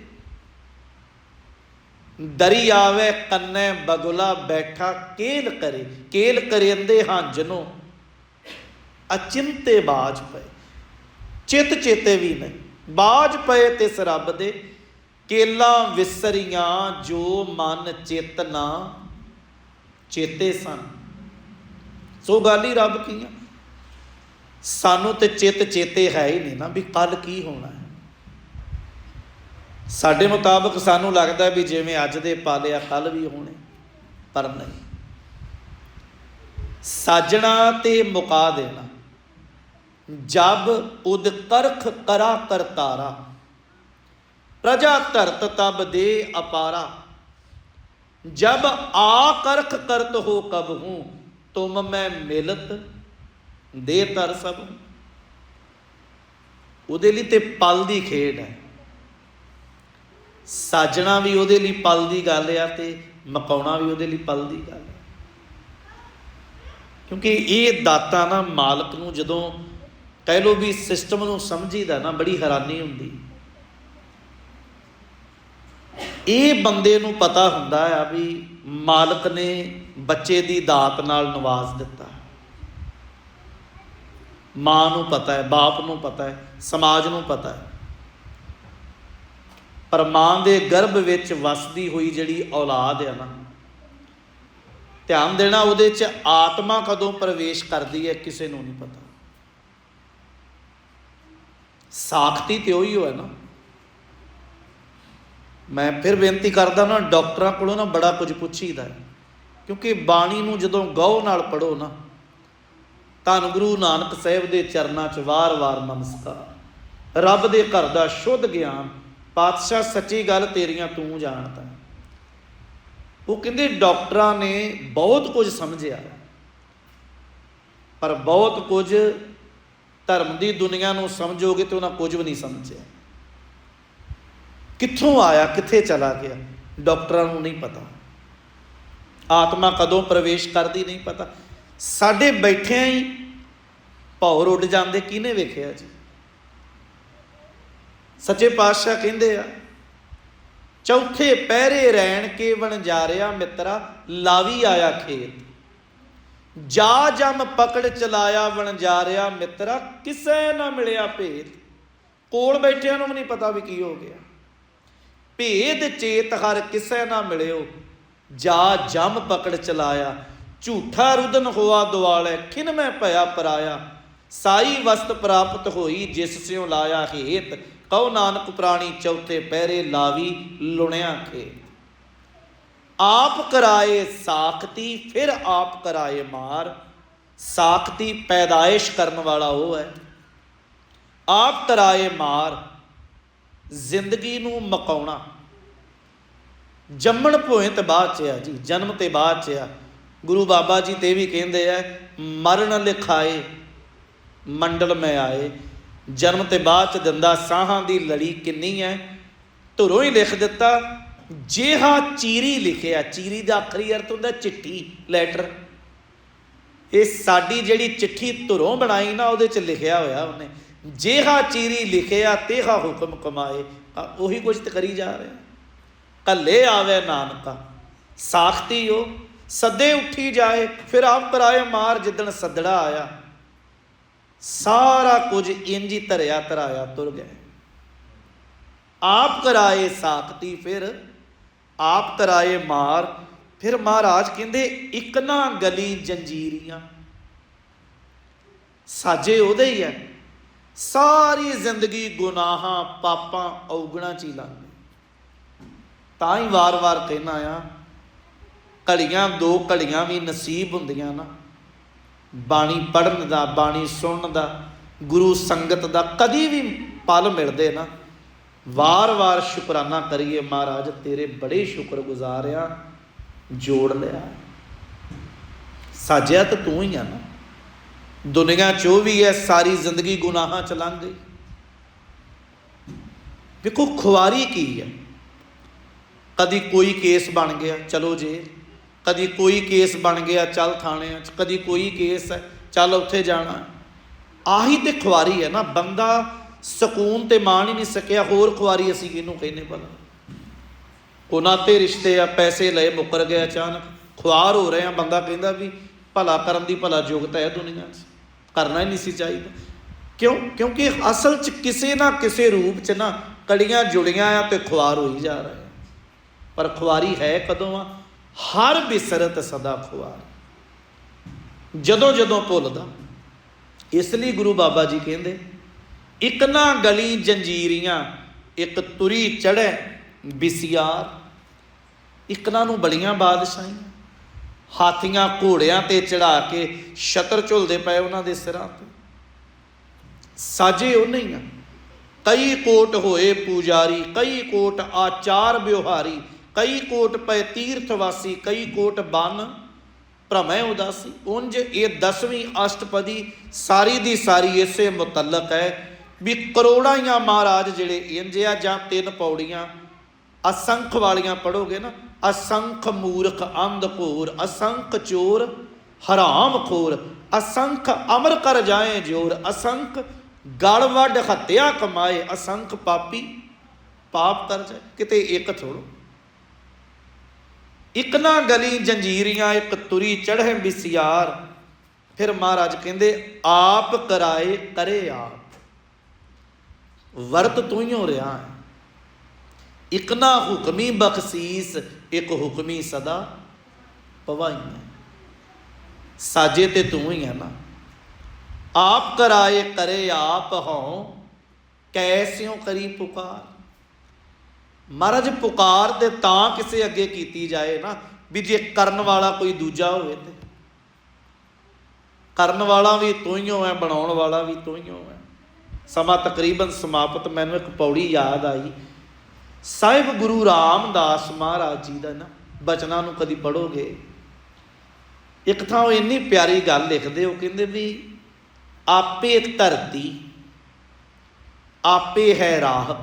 ਦਰੀ ਆਵੇ ਕੰਨੇ ਬਗੁਲਾ ਬੈਠਾ, ਕੇਲ ਕਰੇ, ਕੇਲ ਕਰਿੰਦੇ ਹੰਜਨੋ, ਅਚਿੰਤੇ ਬਾਜ ਪਏ। ਚਿਤ ਚੇਤੇ ਵੀ ਨਹੀਂ ਬਾਜ ਪਏ ਤਿਸ ਰੱਬ ਦੇ, ਕੇਲਾ ਵਿਸਰੀਆਂ ਜੋ ਮਨ ਚਿਤ ਨਾ ਚੇਤੇ ਸਨ। ਸੋ ਗੱਲ ਹੀ ਰੱਬ ਕੀ ਆ? ਸਾਨੂੰ ਤੇ ਚਿਤ ਚੇਤੇ ਹੈ ਹੀ ਨਹੀਂ ਨਾ ਵੀ ਕੱਲ ਕੀ ਹੋਣਾ ਹੈ। ਸਾਡੇ ਮੁਤਾਬਕ ਸਾਨੂੰ ਲੱਗਦਾ ਵੀ ਜਿਵੇਂ ਅੱਜ ਦੇ ਪਾਲਿਆ ਕੱਲ ਵੀ ਹੋਣੇ, ਪਰ ਨਹੀਂ। ਸਾਜਣਾ ਤੇ ਮੁਕਾ ਦੇਣਾ। ਜਬ ਉਦ ਕਰਖ ਕਰਾ ਕਰਤਾਰਾ ਪ੍ਰਜਾ ਧਰਤ ਤਬ ਦੇ ਅਪਾਰਾ। ਜਬ ਆ ਕਰਖ ਕਰਤ ਹੋ ਕਬ ਹੂੰ, ਤੁਮ ਮੈਂ ਮਿਲਤ ਦੇ ਤਰ ਸਭ। ਉਹਦੇ ਲਈ ਤੇ ਪਲ ਦੀ ਖੇਡ ਹੈ। ਸਾਜਣਾ ਵੀ ਉਹਦੇ ਲਈ ਪਲ ਦੀ ਗੱਲ ਆ ਤੇ ਮਕਾਉਣਾ ਵੀ ਉਹਦੇ ਲਈ ਪਲ ਦੀ ਗੱਲ ਹੈ ਕਿਉਂਕਿ ਇਹ ਦਾਤਾ ਨਾ ਮਾਲਕ ਨੂੰ ਜਦੋਂ ਕਹਿ ਲੋ ਵੀ ਸਿਸਟਮ ਨੂੰ ਸਮਝੀਦਾ ਨਾ, ਬੜੀ ਹੈਰਾਨੀ ਹੁੰਦੀ। ਇਹ ਬੰਦੇ ਨੂੰ ਪਤਾ ਹੁੰਦਾ ਆ ਵੀ ਮਾਲਕ ਨੇ ਬੱਚੇ ਦੀ ਦਾਤ ਨਾਲ ਨਵਾਜ਼ ਦਿੱਤਾ। ਮਾਂ ਨੂੰ ਪਤਾ ਹੈ, ਬਾਪ ਨੂੰ ਪਤਾ ਹੈ, ਸਮਾਜ ਨੂੰ ਪਤਾ ਹੈ। ਪਰ ਮਾਂ ਦੇ ਗਰਭ ਵਿੱਚ ਵਸਦੀ ਹੋਈ ਜਿਹੜੀ ਔਲਾਦ ਹੈ ਨਾ, ਧਿਆਨ ਦੇਣਾ ਉਹਦੇ 'ਚ ਆਤਮਾ ਕਦੋਂ ਪ੍ਰਵੇਸ਼ ਕਰਦੀ ਹੈ, ਕਿਸੇ ਨੂੰ ਨਹੀਂ ਪਤਾ। ਸਾਖਤੀ ਤੇ ਉਹੀ ਹੋਇਆ ਨਾ। ਮੈਂ ਫਿਰ ਬੇਨਤੀ ਕਰਦਾ ਨਾ, ਡਾਕਟਰਾਂ ਕੋਲੋਂ ਨਾ ਬੜਾ ਕੁਝ ਪੁੱਛੀਦਾ ਹੈ। ਕਿਉਂਕਿ ਬਾਣੀ ਨੂੰ ਜਦੋਂ ਗੌ ਨਾਲ ਪੜੋ ਨਾ, ਧੰਨ ਗੁਰੂ ਨਾਨਕ ਸਾਹਿਬ ਦੇ ਚਰਨਾਂ 'ਚ ਵਾਰ-ਵਾਰ ਨਮਸਕਾਰ। ਰੱਬ ਦੇ ਘਰ ਦਾ ਸ਼ੁੱਧ ਗਿਆਨ, ਪਾਤਸ਼ਾਹ ਸੱਚੀ ਗੱਲ ਤੇਰੀਆਂ ਤੂੰ ਜਾਣਦਾ ਉਹ ਕਹਿੰਦੇ ਡਾਕਟਰਾਂ ਨੇ ਬਹੁਤ ਕੁਝ ਸਮਝਿਆ। ਪਰ ਬਹੁਤ ਕੁਝ ਧਰਮ ਦੀ ਦੁਨੀਆ ਨੂੰ ਸਮਝੋਗੇ ਤੇ ਉਹਨਾਂ ਕੁਝ ਵੀ ਨਹੀਂ ਸਮਝਿਆ। ਕਿੱਥੋਂ ਆਇਆ, ਕਿੱਥੇ ਚਲਾ ਗਿਆ, ਡਾਕਟਰਾਂ ਨੂੰ ਨਹੀਂ ਪਤਾ। ਆਤਮਾ ਕਦੋਂ ਪ੍ਰਵੇਸ਼ ਕਰਦੀ ਨਹੀਂ ਪਤਾ। ਸਾਡੇ ਬੈਠਿਆਂ ਹੀ ਭੌਰ ਉੱਡ ਜਾਂਦੇ, ਕਿਹਨੇ ਵੇਖਿਆ ਜੀ? ਸੱਚੇ ਪਾਤਸ਼ਾਹ ਕਹਿੰਦੇ ਆ, ਚੌਥੇ ਪਹਿਰੇ ਰਹਿਣ ਕੇ ਵਣਜਾਰਿਆ ਮਿੱਤਰਾ, ਲਾਵੀ ਆਇਆ ਖੇਤ। ਜਾ ਜਮ ਪਕੜ ਚਲਾਇਆ ਵਣਜਾਰਿਆ ਮਿੱਤਰਾ, ਕਿਸੇ ਨਾ ਮਿਲਿਆ ਭੇਦ ਕੋਲ ਬੈਠਿਆਂ ਨੂੰ ਵੀ ਨਹੀਂ ਪਤਾ ਵੀ ਕੀ ਹੋ ਗਿਆ। ਭੇਦ ਚੇਤ ਹਰ ਕਿਸੇ ਨਾ ਮਿਲਿਓ। ਜਾ ਜਮ ਪਕੜ ਚਲਾਇਆ, ਝੂਠਾ ਰੁਦਨ ਹੋਆ ਦੁਆਲੇ, ਖਿਨ ਮੈਂ ਭਇਆ ਪਰਾਇਆ। ਸਾਈ ਵਸਤ ਪ੍ਰਾਪਤ ਹੋਈ, ਜਿਸ ਸਿਉ ਲਾਇਆ ਹੇਤ। ਕਉ ਨਾਨਕ ਪ੍ਰਾਣੀ ਚੌਥੇ ਪਹਿਰੇ ਲਾਵੀ, ਲੁਣਿਆ ਖੇਤ। ਆਪ ਕਰਾਏ ਸਾਖਤੀ, ਫਿਰ ਆਪ ਕਰਾਏ ਮਾਰ। ਸਾਖਤੀ ਪੈਦਾਇਸ਼ ਕਰਨ ਵਾਲਾ ਉਹ ਹੈ। ਆਪ ਕਰਾਏ ਮਾਰ, ਜ਼ਿੰਦਗੀ ਨੂੰ ਮਕਾਉਣਾ। ਜੰਮਣ ਭੋਏ ਤੇ ਬਾਅਦ ਚ ਆ ਜੀ, ਜਨਮ ਤੇ ਬਾਅਦ ਚ ਆ। ਗੁਰੂ ਬਾਬਾ ਜੀ ਤੇ ਵੀ ਕਹਿੰਦੇ ਆ, ਮਰਨ ਲਿਖਾਏ, ਮੰਡਲ ਮੈਂ ਆਏ। ਜਨਮ ਤੇ ਬਾਅਦ ਚ ਦਿੰਦਾ, ਸਾਹਾਂ ਦੀ ਲੜੀ ਕਿੰਨੀ ਹੈ? ਧੁਰੋਂ ਹੀ ਲਿਖ ਦਿੱਤਾ। ਜਿਹਾ ਚੀਰੀ ਲਿਖਿਆ, ਚੀਰੀ ਦਾ ਆਖਰੀ ਅਰਥ ਹੁੰਦਾ ਚਿੱਠੀ ਲੈਟਰ ਇਹ ਸਾਡੀ ਜਿਹੜੀ ਚਿੱਠੀ ਧੁਰੋਂ ਬਣਾਈ ਨਾ, ਉਹਦੇ ਚ ਲਿਖਿਆ ਹੋਇਆ ਉਹਨੇ। ਜਿਹਾ ਚੀਰੀ ਲਿਖਿਆ, ਤੇਹਾ ਹੁਕਮ ਕਮਾਏ ਆ ਉਹੀ ਕੁਝ ਤੇ ਕਰੀ ਜਾ ਰਿਹਾ। ਕੱਲੇ ਆਵੇ ਨਾਨਕਾ, ਸਾਖਤੀ ਉਹ ਸੱਦੇ ਉੱਠੀ ਜਾਏ, ਫਿਰ ਆਪ ਕਰਾਏ ਮਾਰ ਜਿੱਦਣ ਸੱਦੜਾ ਆਇਆ। ਸਾਰਾ ਕੁਝ ਇੰਜ ਹੀ ਧਰਿਆ ਧਰਾਇਆ ਤੁਰ ਗਿਆ। ਆਪ ਕਰਾਏ ਸਾਖਤੀ ਫਿਰ ਆਪ ਤਰਾਏ ਮਾਰ। ਫਿਰ ਮਹਾਰਾਜ ਕਹਿੰਦੇ ਇੱਕ ਨਾ ਗਲੀ ਜੰਜੀਰੀਆਂ। ਸਾਜੇ ਉਹਦੇ ਹੀ ਹੈ ਸਾਰੀ ਜ਼ਿੰਦਗੀ ਗੁਨਾਹਾਂ ਪਾਪਾਂ ਔਗਣਾ ਚ ਹੀ ਲੰਘ ਤਾਂ ਹੀ ਵਾਰ-ਵਾਰ ਕਹਿਣਾ ਆ, ਘੜੀਆਂ ਦੋ ਘੜੀਆਂ ਵੀ ਨਸੀਬ ਹੁੰਦੀਆਂ ਨਾ। ਬਾਣੀ ਪੜਨ ਦਾ, ਬਾਣੀ ਸੁਣਨ ਦਾ, ਗੁਰੂ ਸੰਗਤ ਦਾ ਕਦੀ ਵੀ ਪਲ ਮਿਲਦੇ ਨਾ। ਵਾਰ-ਵਾਰ ਸ਼ੁਕਰਾਨਾ ਕਰੀਏ ਮਹਾਰਾਜ, ਤੇਰੇ ਬੜੇ ਸ਼ੁਕਰਗੁਜ਼ਾਰ ਆ, ਜੋੜ ਲਿਆ। ਸਾਜਿਆ ਤਾਂ ਤੂੰ ਹੀ ਆ ਨਾ। ਦੁਨੀਆ ਉਹ ਵੀ ਹੈ ਸਾਰੀ ਜ਼ਿੰਦਗੀ ਗੁਨਾਹਾਂ ਚ ਲੰਘ ਗਈ। ਵੇਖੋ ਖੁਆਰੀ ਕੀ ਹੈ ਕਦੀ ਕੋਈ ਕੇਸ ਬਣ ਗਿਆ, ਚਲੋ ਜੇ। ਕਦੀ ਕੋਈ ਕੇਸ ਬਣ ਗਿਆ, ਚੱਲ ਥਾਣਿਆਂ 'ਚ। ਕਦੀ ਕੋਈ ਕੇਸ ਹੈ ਚੱਲ ਉੱਥੇ ਜਾਣਾ। ਆਹੀ ਤੇ ਖੁਆਰੀ ਹੈ ਨਾ, ਬੰਦਾ ਸਕੂਨ ਤੇ ਮਾਣ ਹੀ ਨਹੀਂ ਸਕਿਆ, ਹੋਰ ਖੁਆਰੀ ਅਸੀਂ ਕਿਹਨੂੰ ਕਹਿੰਦੇ ਭਲਾ? ਉਹਨਾਂ ਤੇ ਰਿਸ਼ਤੇ ਆ, ਪੈਸੇ ਲਏ, ਮੁੱਕਰ ਗਏ ਅਚਾਨਕ। ਖੁਆਰ ਹੋ ਰਹੇ ਆ, ਬੰਦਾ ਕਹਿੰਦਾ ਵੀ ਭਲਾ ਕਰਨ ਦੀ ਭਲਾ ਯੋਗਤਾ ਹੈ ਦੁਨੀਆ 'ਚ। ਕਰਨਾ ਹੀ ਨਹੀਂ ਸੀ ਚਾਹੀਦਾ। ਕਿਉਂ? ਕਿਉਂਕਿ ਅਸਲ 'ਚ ਕਿਸੇ ਨਾ ਕਿਸੇ ਰੂਪ 'ਚ ਨਾ ਕੜੀਆਂ ਜੁੜੀਆਂ ਆ ਤੇ ਖੁਆਰ ਹੋਈ ਜਾ ਰਿਹਾ ਪਰ ਖੁਆਰੀ ਹੈ ਕਦੋਂ ਆ? ਹਰ ਬਿਸਰਤ ਸਦਾ ਖੁਆਰ। ਜਦੋਂ ਜਦੋਂ ਭੁੱਲਦਾ। ਇਸ ਲਈ ਗੁਰੂ ਬਾਬਾ ਜੀ ਕਹਿੰਦੇ ਇੱਕ ਨਾ ਗਲੀ ਜੰਜੀਰੀਆਂ, ਇੱਕ ਤੁਰੀ ਚੜ੍ਹੈ ਬਿਸਿਆਰ। ਇੱਕ ਨੂੰ ਬਲੀਆਂ ਬਾਦਸ਼ਾਹੀਆਂ। ਹਾਥੀਆਂ ਘੋੜਿਆਂ ਤੇ ਚੜਾ ਕੇ ਛਤਰ ਝੁਲਦੇ ਪਏ ਉਹਨਾਂ ਦੇ ਸਿਰਾਂ ਤੇ। ਸਾਜੇ ਉਹ ਨਹੀਂ ਆ। ਕਈ ਕੋਟ ਹੋਏ ਪੂਜਾਰੀ, ਕਈ ਕੋਟ ਆਚਾਰ ਵਿਵਹਾਰੀ ਕਈ ਕੋਟ ਪਏ ਤੀਰਥਵਾਸੀ, ਕਈ ਕੋਟ ਬਨ। ਭ੍ਰਮੈ ਉਦਾਸੀ। ਉੰਜ ਇਹ 10ਵੀਂ ਅਸ਼ਟਪਦੀ ਸਾਰੀ ਦੀ ਸਾਰੀ ਇਸੇ ਮੁਤਲਕ ਹੈ। ਵੀ ਕਰੋੜਾਂ ਹੀ ਮਹਾਰਾਜ ਜਿਹੜੇ ਇੰਜ ਆ ਜਾਂ ਤਿੰਨ ਪੌੜੀਆਂ ਅਸੰਖ ਵਾਲੀਆਂ ਪੜੋਗੇ ਨਾ, ਅਸੰਖ ਮੂਰਖ, ਅੰਧ ਘੋਰ, ਅਸੰਖ ਚੋਰ, ਹਰਾਮ ਖੋਰ, ਅਸੰਖ ਅਮਰ ਕਰ ਜਾਏ ਜੋਰ, ਅਸੰਖ ਗਲ ਵੱਢ ਹੱਤਿਆ ਕਮਾਏ, ਅਸੰਖ ਪਾਪੀ ਪਾਪ ਕਰ ਜਾਏ। ਕਿਤੇ ਇੱਕ ਥੋੜੋ ਇੱਕ ਨਾ ਗਲੀ ਜੰਜੀਰੀਆਂ, ਇੱਕ ਤੁਰੀ ਚੜ੍ਹੇ ਬਿਸਿਆਰ। ਫਿਰ ਮਹਾਰਾਜ ਕਹਿੰਦੇ, ਆਪ ਕਰਾਏ ਕਰੇ ਆਪ। ਵਰਤ ਤੂੰ ਹੀ ਹੋ ਰਿਹਾ ਹੈ। ਇੱਕ ਨਾ ਹੁਕਮੀ ਬਖਸ਼ੀਸ, ਇੱਕ ਹੁਕਮੀ ਸਦਾ ਪਵਾਈ ਹੈ। ਸਾਜੇ ਤੇ ਤੂੰ ਹੀ ਹੈ ਨਾ। ਆਪ ਕਰਾਏ ਕਰੇ ਆਪ ਹੋਂ ਕੈਸਿਓ ਕਰੀ ਪੁਕਾਰ। ਮਹਾਰਾਜ ਪੁਕਾਰ ਤੇ ਤਾਂ ਕਿਸੇ ਅੱਗੇ ਕੀਤੀ ਜਾਏ ਨਾ, ਵੀ ਜੇ ਕਰਨ ਵਾਲਾ ਕੋਈ ਦੂਜਾ ਹੋਵੇ ਤੇ। ਕਰਨ ਵਾਲਾ ਵੀ ਤੂੰ ਹੀ ਹੈ ਬਣਾਉਣ ਵਾਲਾ ਵੀ ਤੂੰ ਹੀ ਹੈ ਸਮਾਂ ਤਕਰੀਬਨ ਸਮਾਪਤ, ਮੈਨੂੰ ਇੱਕ ਪੌੜੀ ਯਾਦ ਆਈ। ਸਾਹਿਬ ਗੁਰੂ ਰਾਮਦਾਸ ਮਹਾਰਾਜ ਜੀ ਦਾ ਨਾ, ਬਚਨਾਂ ਨੂੰ ਕਦੀ ਪੜੋਗੇ ਇੱਕ ਥਾਂ ਉਹ ਇੰਨੀ ਪਿਆਰੀ ਗੱਲ ਲਿਖਦੇ, ਉਹ ਕਹਿੰਦੇ ਵੀ ਆਪੇ ਧਰਤੀ, ਆਪੇ ਹੈ ਰਾਹਕ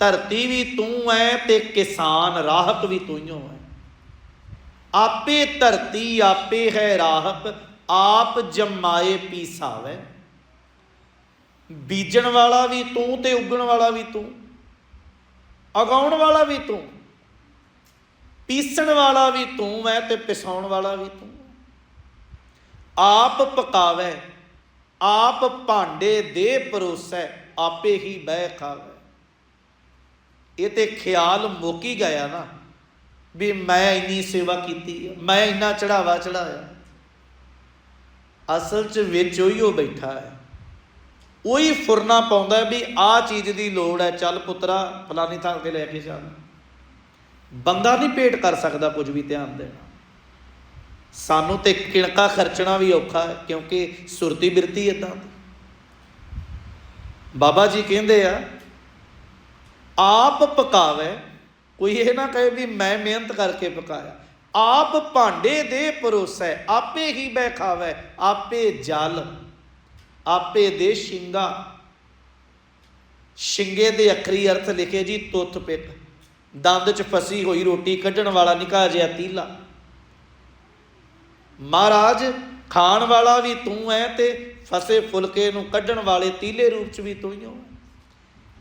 ਧਰਤੀ ਵੀ ਤੂੰ ਐ ਤੇ ਕਿਸਾਨ ਰਾਹਕ ਵੀ ਤੂੰ ਹੀ ਹੈ ਆਪੇ ਧਰਤੀ, ਆਪੇ ਹੈ ਰਾਹਕ, ਆਪ ਜਮਾਏ ਪੀਸਾਵੇ। ਬੀਜਣ ਵਾਲਾ ਵੀ ਤੂੰ ਤੇ ਉਗਣ ਵਾਲਾ ਵੀ ਤੂੰ ਅਗਾਉਣ ਵਾਲਾ ਵੀ ਤੂੰ, ਪੀਸਣ ਵਾਲਾ ਵੀ ਤੂੰ ਐ ਤੇ ਪਿਸਾਉਣ ਵਾਲਾ ਵੀ ਤੂੰ। ਆਪ ਪਕਾਵੇ, ਆਪ ਭਾਂਡੇ ਦੇ ਪਰੋਸੈ, ਆਪੇ ਹੀ ਬਹਿ ਖਾਵੇ। ਇਹ ਤੇ ਖਿਆਲ ਮੁੱਕੀ ਗਿਆ ਨਾ ਵੀ ਮੈਂ ਇੰਨੀ ਸੇਵਾ ਕੀਤੀ ਮੈਂ ਇੰਨਾ ਚੜਾਵਾ ਚੜਾਇਆ। ਅਸਲ 'ਚ ਵਿੱਚ ਉਹੀ ਉਹ ਬੈਠਾ ਹੈ। ਉਹੀ ਫੁਰਨਾ ਪਾਉਂਦਾ ਵੀ ਆਹ ਚੀਜ਼ ਦੀ ਲੋੜ ਹੈ, ਚੱਲ ਪੁੱਤਰਾ, ਫਲਾਨੀ ਥਾਂ ਤੇ ਲੈ ਕੇ ਚੱਲ ਬੰਦਾ ਨਹੀਂ ਪੇਟ ਕਰ ਸਕਦਾ ਕੁਝ ਵੀ ਧਿਆਨ ਦੇਣਾ। ਸਾਨੂੰ ਤੇ ਕਿਣਕਾ ਖਰਚਣਾ ਵੀ ਔਖਾ ਹੈ, ਕਿਉਂਕਿ ਸੁਰਤੀ ਬਿਰਤੀ ਇਦਾਂ ਦੀ ਬਾਬਾ ਜੀ ਕਹਿੰਦੇ ਆ, ਆਪ ਪਕਾਵੇ, ਕੋਈ ਇਹ ਨਾ ਕਹੇ ਵੀ ਮੈਂ ਮਿਹਨਤ ਕਰਕੇ ਪਕਾਇਆ। ਆਪ ਭਾਂਡੇ ਦੇ ਪਰੋਸੈ, ਆਪੇ ਹੀ ਬੈ ਖਾਵੇ, ਆਪੇ ਜਲ। ਆਪੇ ਦੇ ਸ਼ਿੰਗਾ। ਸ਼ਿੰਗੇ ਦੇ ਅਖਰੀ ਅਰਥ ਲਿਖੇ ਜੀ, ਤੁੱਥ ਪਿੱਕ ਦੰਦ 'ਚ ਫਸੀ ਹੋਈ ਰੋਟੀ ਕੱਢਣ ਵਾਲਾ ਨਿਕਾ ਜਿਹਾ ਤੀਲਾ। ਮਹਾਰਾਜ, ਖਾਣ ਵਾਲਾ ਵੀ ਤੂੰ ਐ ਤੇ ਫਸੇ ਫੁਲਕੇ ਨੂੰ ਕੱਢਣ ਵਾਲੇ ਤੀਲੇ ਰੂਪ 'ਚ ਵੀ ਤੂੰ ਹੀ ਹੋ।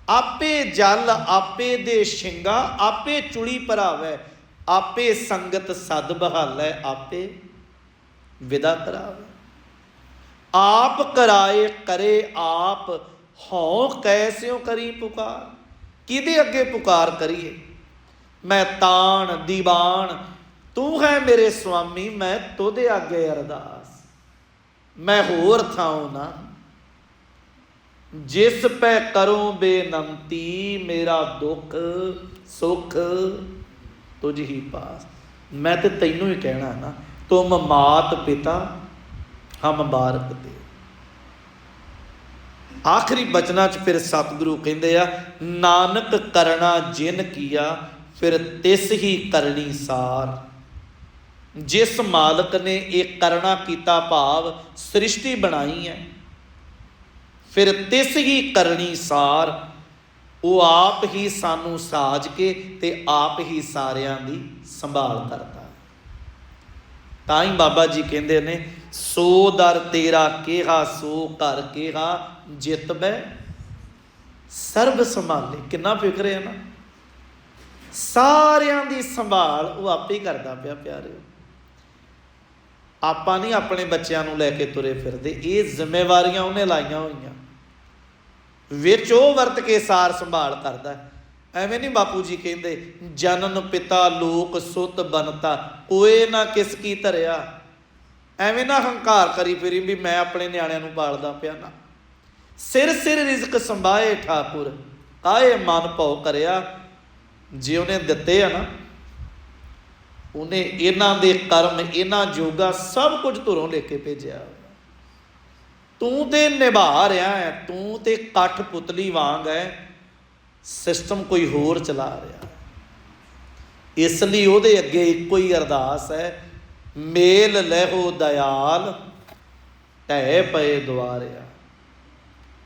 ਆਪੇ ਜਲ, ਆਪੇ ਦੇ ਸ਼ਿੰਗਾ, ਆਪੇ ਚੁੜੀ ਭਰਾਵੇ, ਆਪੇ ਸੰਗਤ ਸਦ ਬਹਾਲੇ, ਆਪੇ ਵਿਦਾ ਕਰਾਵੇ। ਆਪ ਕਰਾਏ ਕਰੇ ਆਪ, ਹਉ ਕੈਸਿਓ ਕਰੀ ਪੁਕਾਰ। ਕਿਹਦੇ ਅੱਗੇ ਪੁਕਾਰ ਕਰੀਏ? ਮੈਂ ਤਾਣ, ਦੀਵਾਨ, ਤੂੰ ਹੈ ਮੇਰੇ ਸੁਆਮੀ, ਮੈਂ ਤੋਦੇ ਅੱਗੇ ਅਰਦਾਸ। ਮੈਂ ਹੋਰ ਥਾਉ ਨਾ। ਜਿਸ ਪੈ ਕਰੋ ਬੇਨੰਤੀ, ਮੇਰਾ ਦੁੱਖ, ਸੁਖ, ਤੁਝ ਹੀ ਪਾਸ। ਮੈਂ ਤੇ ਤੈਨੂੰ ਹੀ ਕਹਿਣਾ ਨਾ, ਤੁਮ ਮਾਤ ਪਿਤਾ ਹਮ ਬਾਰਕ ਦੇ ਆਖਰੀ ਬਚਨਾਂ ਚ ਫਿਰ ਸਤਿਗੁਰੂ ਕਹਿੰਦੇ ਆ, ਨਾਨਕ ਕਰਣਾ ਜਿਨ ਕੀਆ, ਫਿਰ ਤਿਸ ਹੀ ਕਰਨੀ ਸਾਰ। ਜਿਸ ਮਾਲਕ ਨੇ ਇਹ ਕਰਣਾ ਕੀਤਾ ਭਾਵ ਸ੍ਰਿਸ਼ਟੀ ਬਣਾਈ ਹੈ, ਫਿਰ ਤਿਸ ਹੀ ਕਰਨੀ ਸਾਰ। ਉਹ ਆਪ ਹੀ ਸਾਨੂੰ ਸਾਜ ਕੇ ਤੇ ਆਪ ਹੀ ਸਾਰਿਆਂ ਦੀ ਸੰਭਾਲ ਕਰਦਾ ਤਾਂ ਹੀ ਬਾਬਾ ਜੀ ਕਹਿੰਦੇ ਨੇ, ਸੋ ਦਰ ਤੇਰਾ ਕਿਹਾ, ਸੋ ਘਰ ਕਿਹਾ, ਜਿਤ ਬੈ ਸਰਬ ਸੰਭਾਲੇ, ਕਿੰਨਾ ਫਿਕਰ ਹੈ ਨਾ। ਸਾਰਿਆਂ ਦੀ ਸੰਭਾਲ ਉਹ ਆਪੇ ਹੀ ਕਰਦਾ ਪਿਆ ਪਿਆਰਿਓ ਆਪਾਂ ਨਹੀਂ ਆਪਣੇ ਬੱਚਿਆਂ ਨੂੰ ਲੈ ਕੇ ਤੁਰੇ ਫਿਰਦੇ, ਇਹ ਜ਼ਿੰਮੇਵਾਰੀਆਂ ਉਹਨੇ ਲਾਈਆਂ ਹੋਈਆਂ। ਵਿੱਚ ਉਹ ਵਰਤ ਕੇ ਸਾਰ ਸੰਭਾਲ ਕਰਦਾ। ਹੈ। ਐਵੇਂ ਨਹੀਂ ਬਾਪੂ ਜੀ ਕਹਿੰਦੇ, ਜਨਨ ਪਿਤਾ ਲੋਕ ਸੁਤ ਬਨਤਾ, ਕੋਏ ਨਾ ਕਿਸ ਕੀ ਧਰਿਆ। ਐਵੇਂ ਨਾ ਹੰਕਾਰ ਕਰੀ ਫਿਰੀ ਵੀ ਮੈਂ ਆਪਣੇ ਨਿਆਣਿਆਂ ਨੂੰ ਪਾਲਦਾ ਪਿਆ ਨਾ। ਸਿਰ ਸਿਰ ਰਿਜ਼ਕ ਸੰਭਾਏ ਠਾਕੁਰ, ਆਏ ਮਨ ਭਉ ਕਰਿਆ। ਜੇ ਉਹਨੇ ਦਿੱਤੇ ਆ ਨਾ, ਉਹਨੇ ਇਹਨਾਂ ਦੇ ਕਰਮ, ਇਹਨਾਂ ਜੋਗਾ ਸਭ ਕੁਝ ਧੁਰੋਂ ਲੈ ਕੇ ਭੇਜਿਆ। ਤੂੰ ਤੇ ਨਿਭਾ ਰਿਹਾ ਹੈ ਤੂੰ ਤੇ ਕੱਠ ਪੁਤਲੀ ਵਾਂਗ ਹੈ ਸਿਸਟਮ ਕੋਈ ਹੋਰ ਚਲਾ ਰਿਹਾ। ਇਸ ਲਈ ਉਹਦੇ ਅੱਗੇ ਇੱਕੋ ਹੀ ਅਰਦਾਸ ਹੈ, ਮੇਲ ਲਹਿਓ ਦਇਆਲ, ਢਹਿ ਪਏ ਦੁਆਰਿਆ।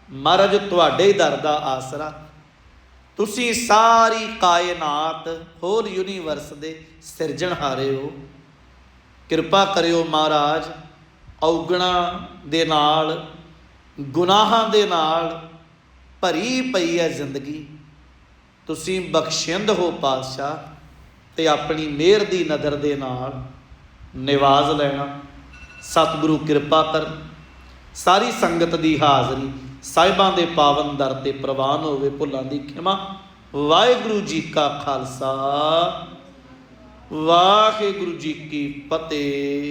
ਮਹਾਰਾਜ, ਤੁਹਾਡੇ ਦਰ ਦਾ ਆਸਰਾ। ਤੁਸੀਂ ਸਾਰੀ ਕਾਇਨਾਤ, ਹੋਰ ਯੂਨੀਵਰਸ ਦੇ ਸਿਰਜਣਹਾਰੇ ਹੋ ਕਿਰਪਾ ਕਰਿਓ ਮਹਾਰਾਜ, ਔਗਣਾ ਦੇ ਨਾਲ, ਗੁਨਾਹਾਂ ਦੇ ਨਾਲ ਭਰੀ ਪਈ ਹੈ ਜ਼ਿੰਦਗੀ। ਤੁਸੀਂ ਬਖਸ਼ਿੰਦ ਹੋ ਪਾਤਸ਼ਾਹ ਤੇ ਆਪਣੀ ਮਿਹਰ ਦੀ ਨਜ਼ਰ ਦੇ ਨਾਲ ਨਿਵਾਜ਼ ਲੈਣਾ। ਸਤਿਗੁਰੂ ਕਿਰਪਾ ਕਰ। ਸਾਰੀ ਸੰਗਤ ਦੀ ਹਾਜ਼ਰੀ ਸਾਹਿਬਾਂ ਦੇ ਪਾਵਨ ਦਰ ਤੇ ਪ੍ਰਵਾਨ ਹੋਵੇ ਭੁੱਲਾਂ ਦੀ ਖਿਮਾ। ਵਾਹਿਗੁਰੂ ਜੀ ਕਾ ਖਾਲਸਾ। ਵਾਹਿਗੁਰੂ ਜੀ ਕੀ ਫਤਿਹ।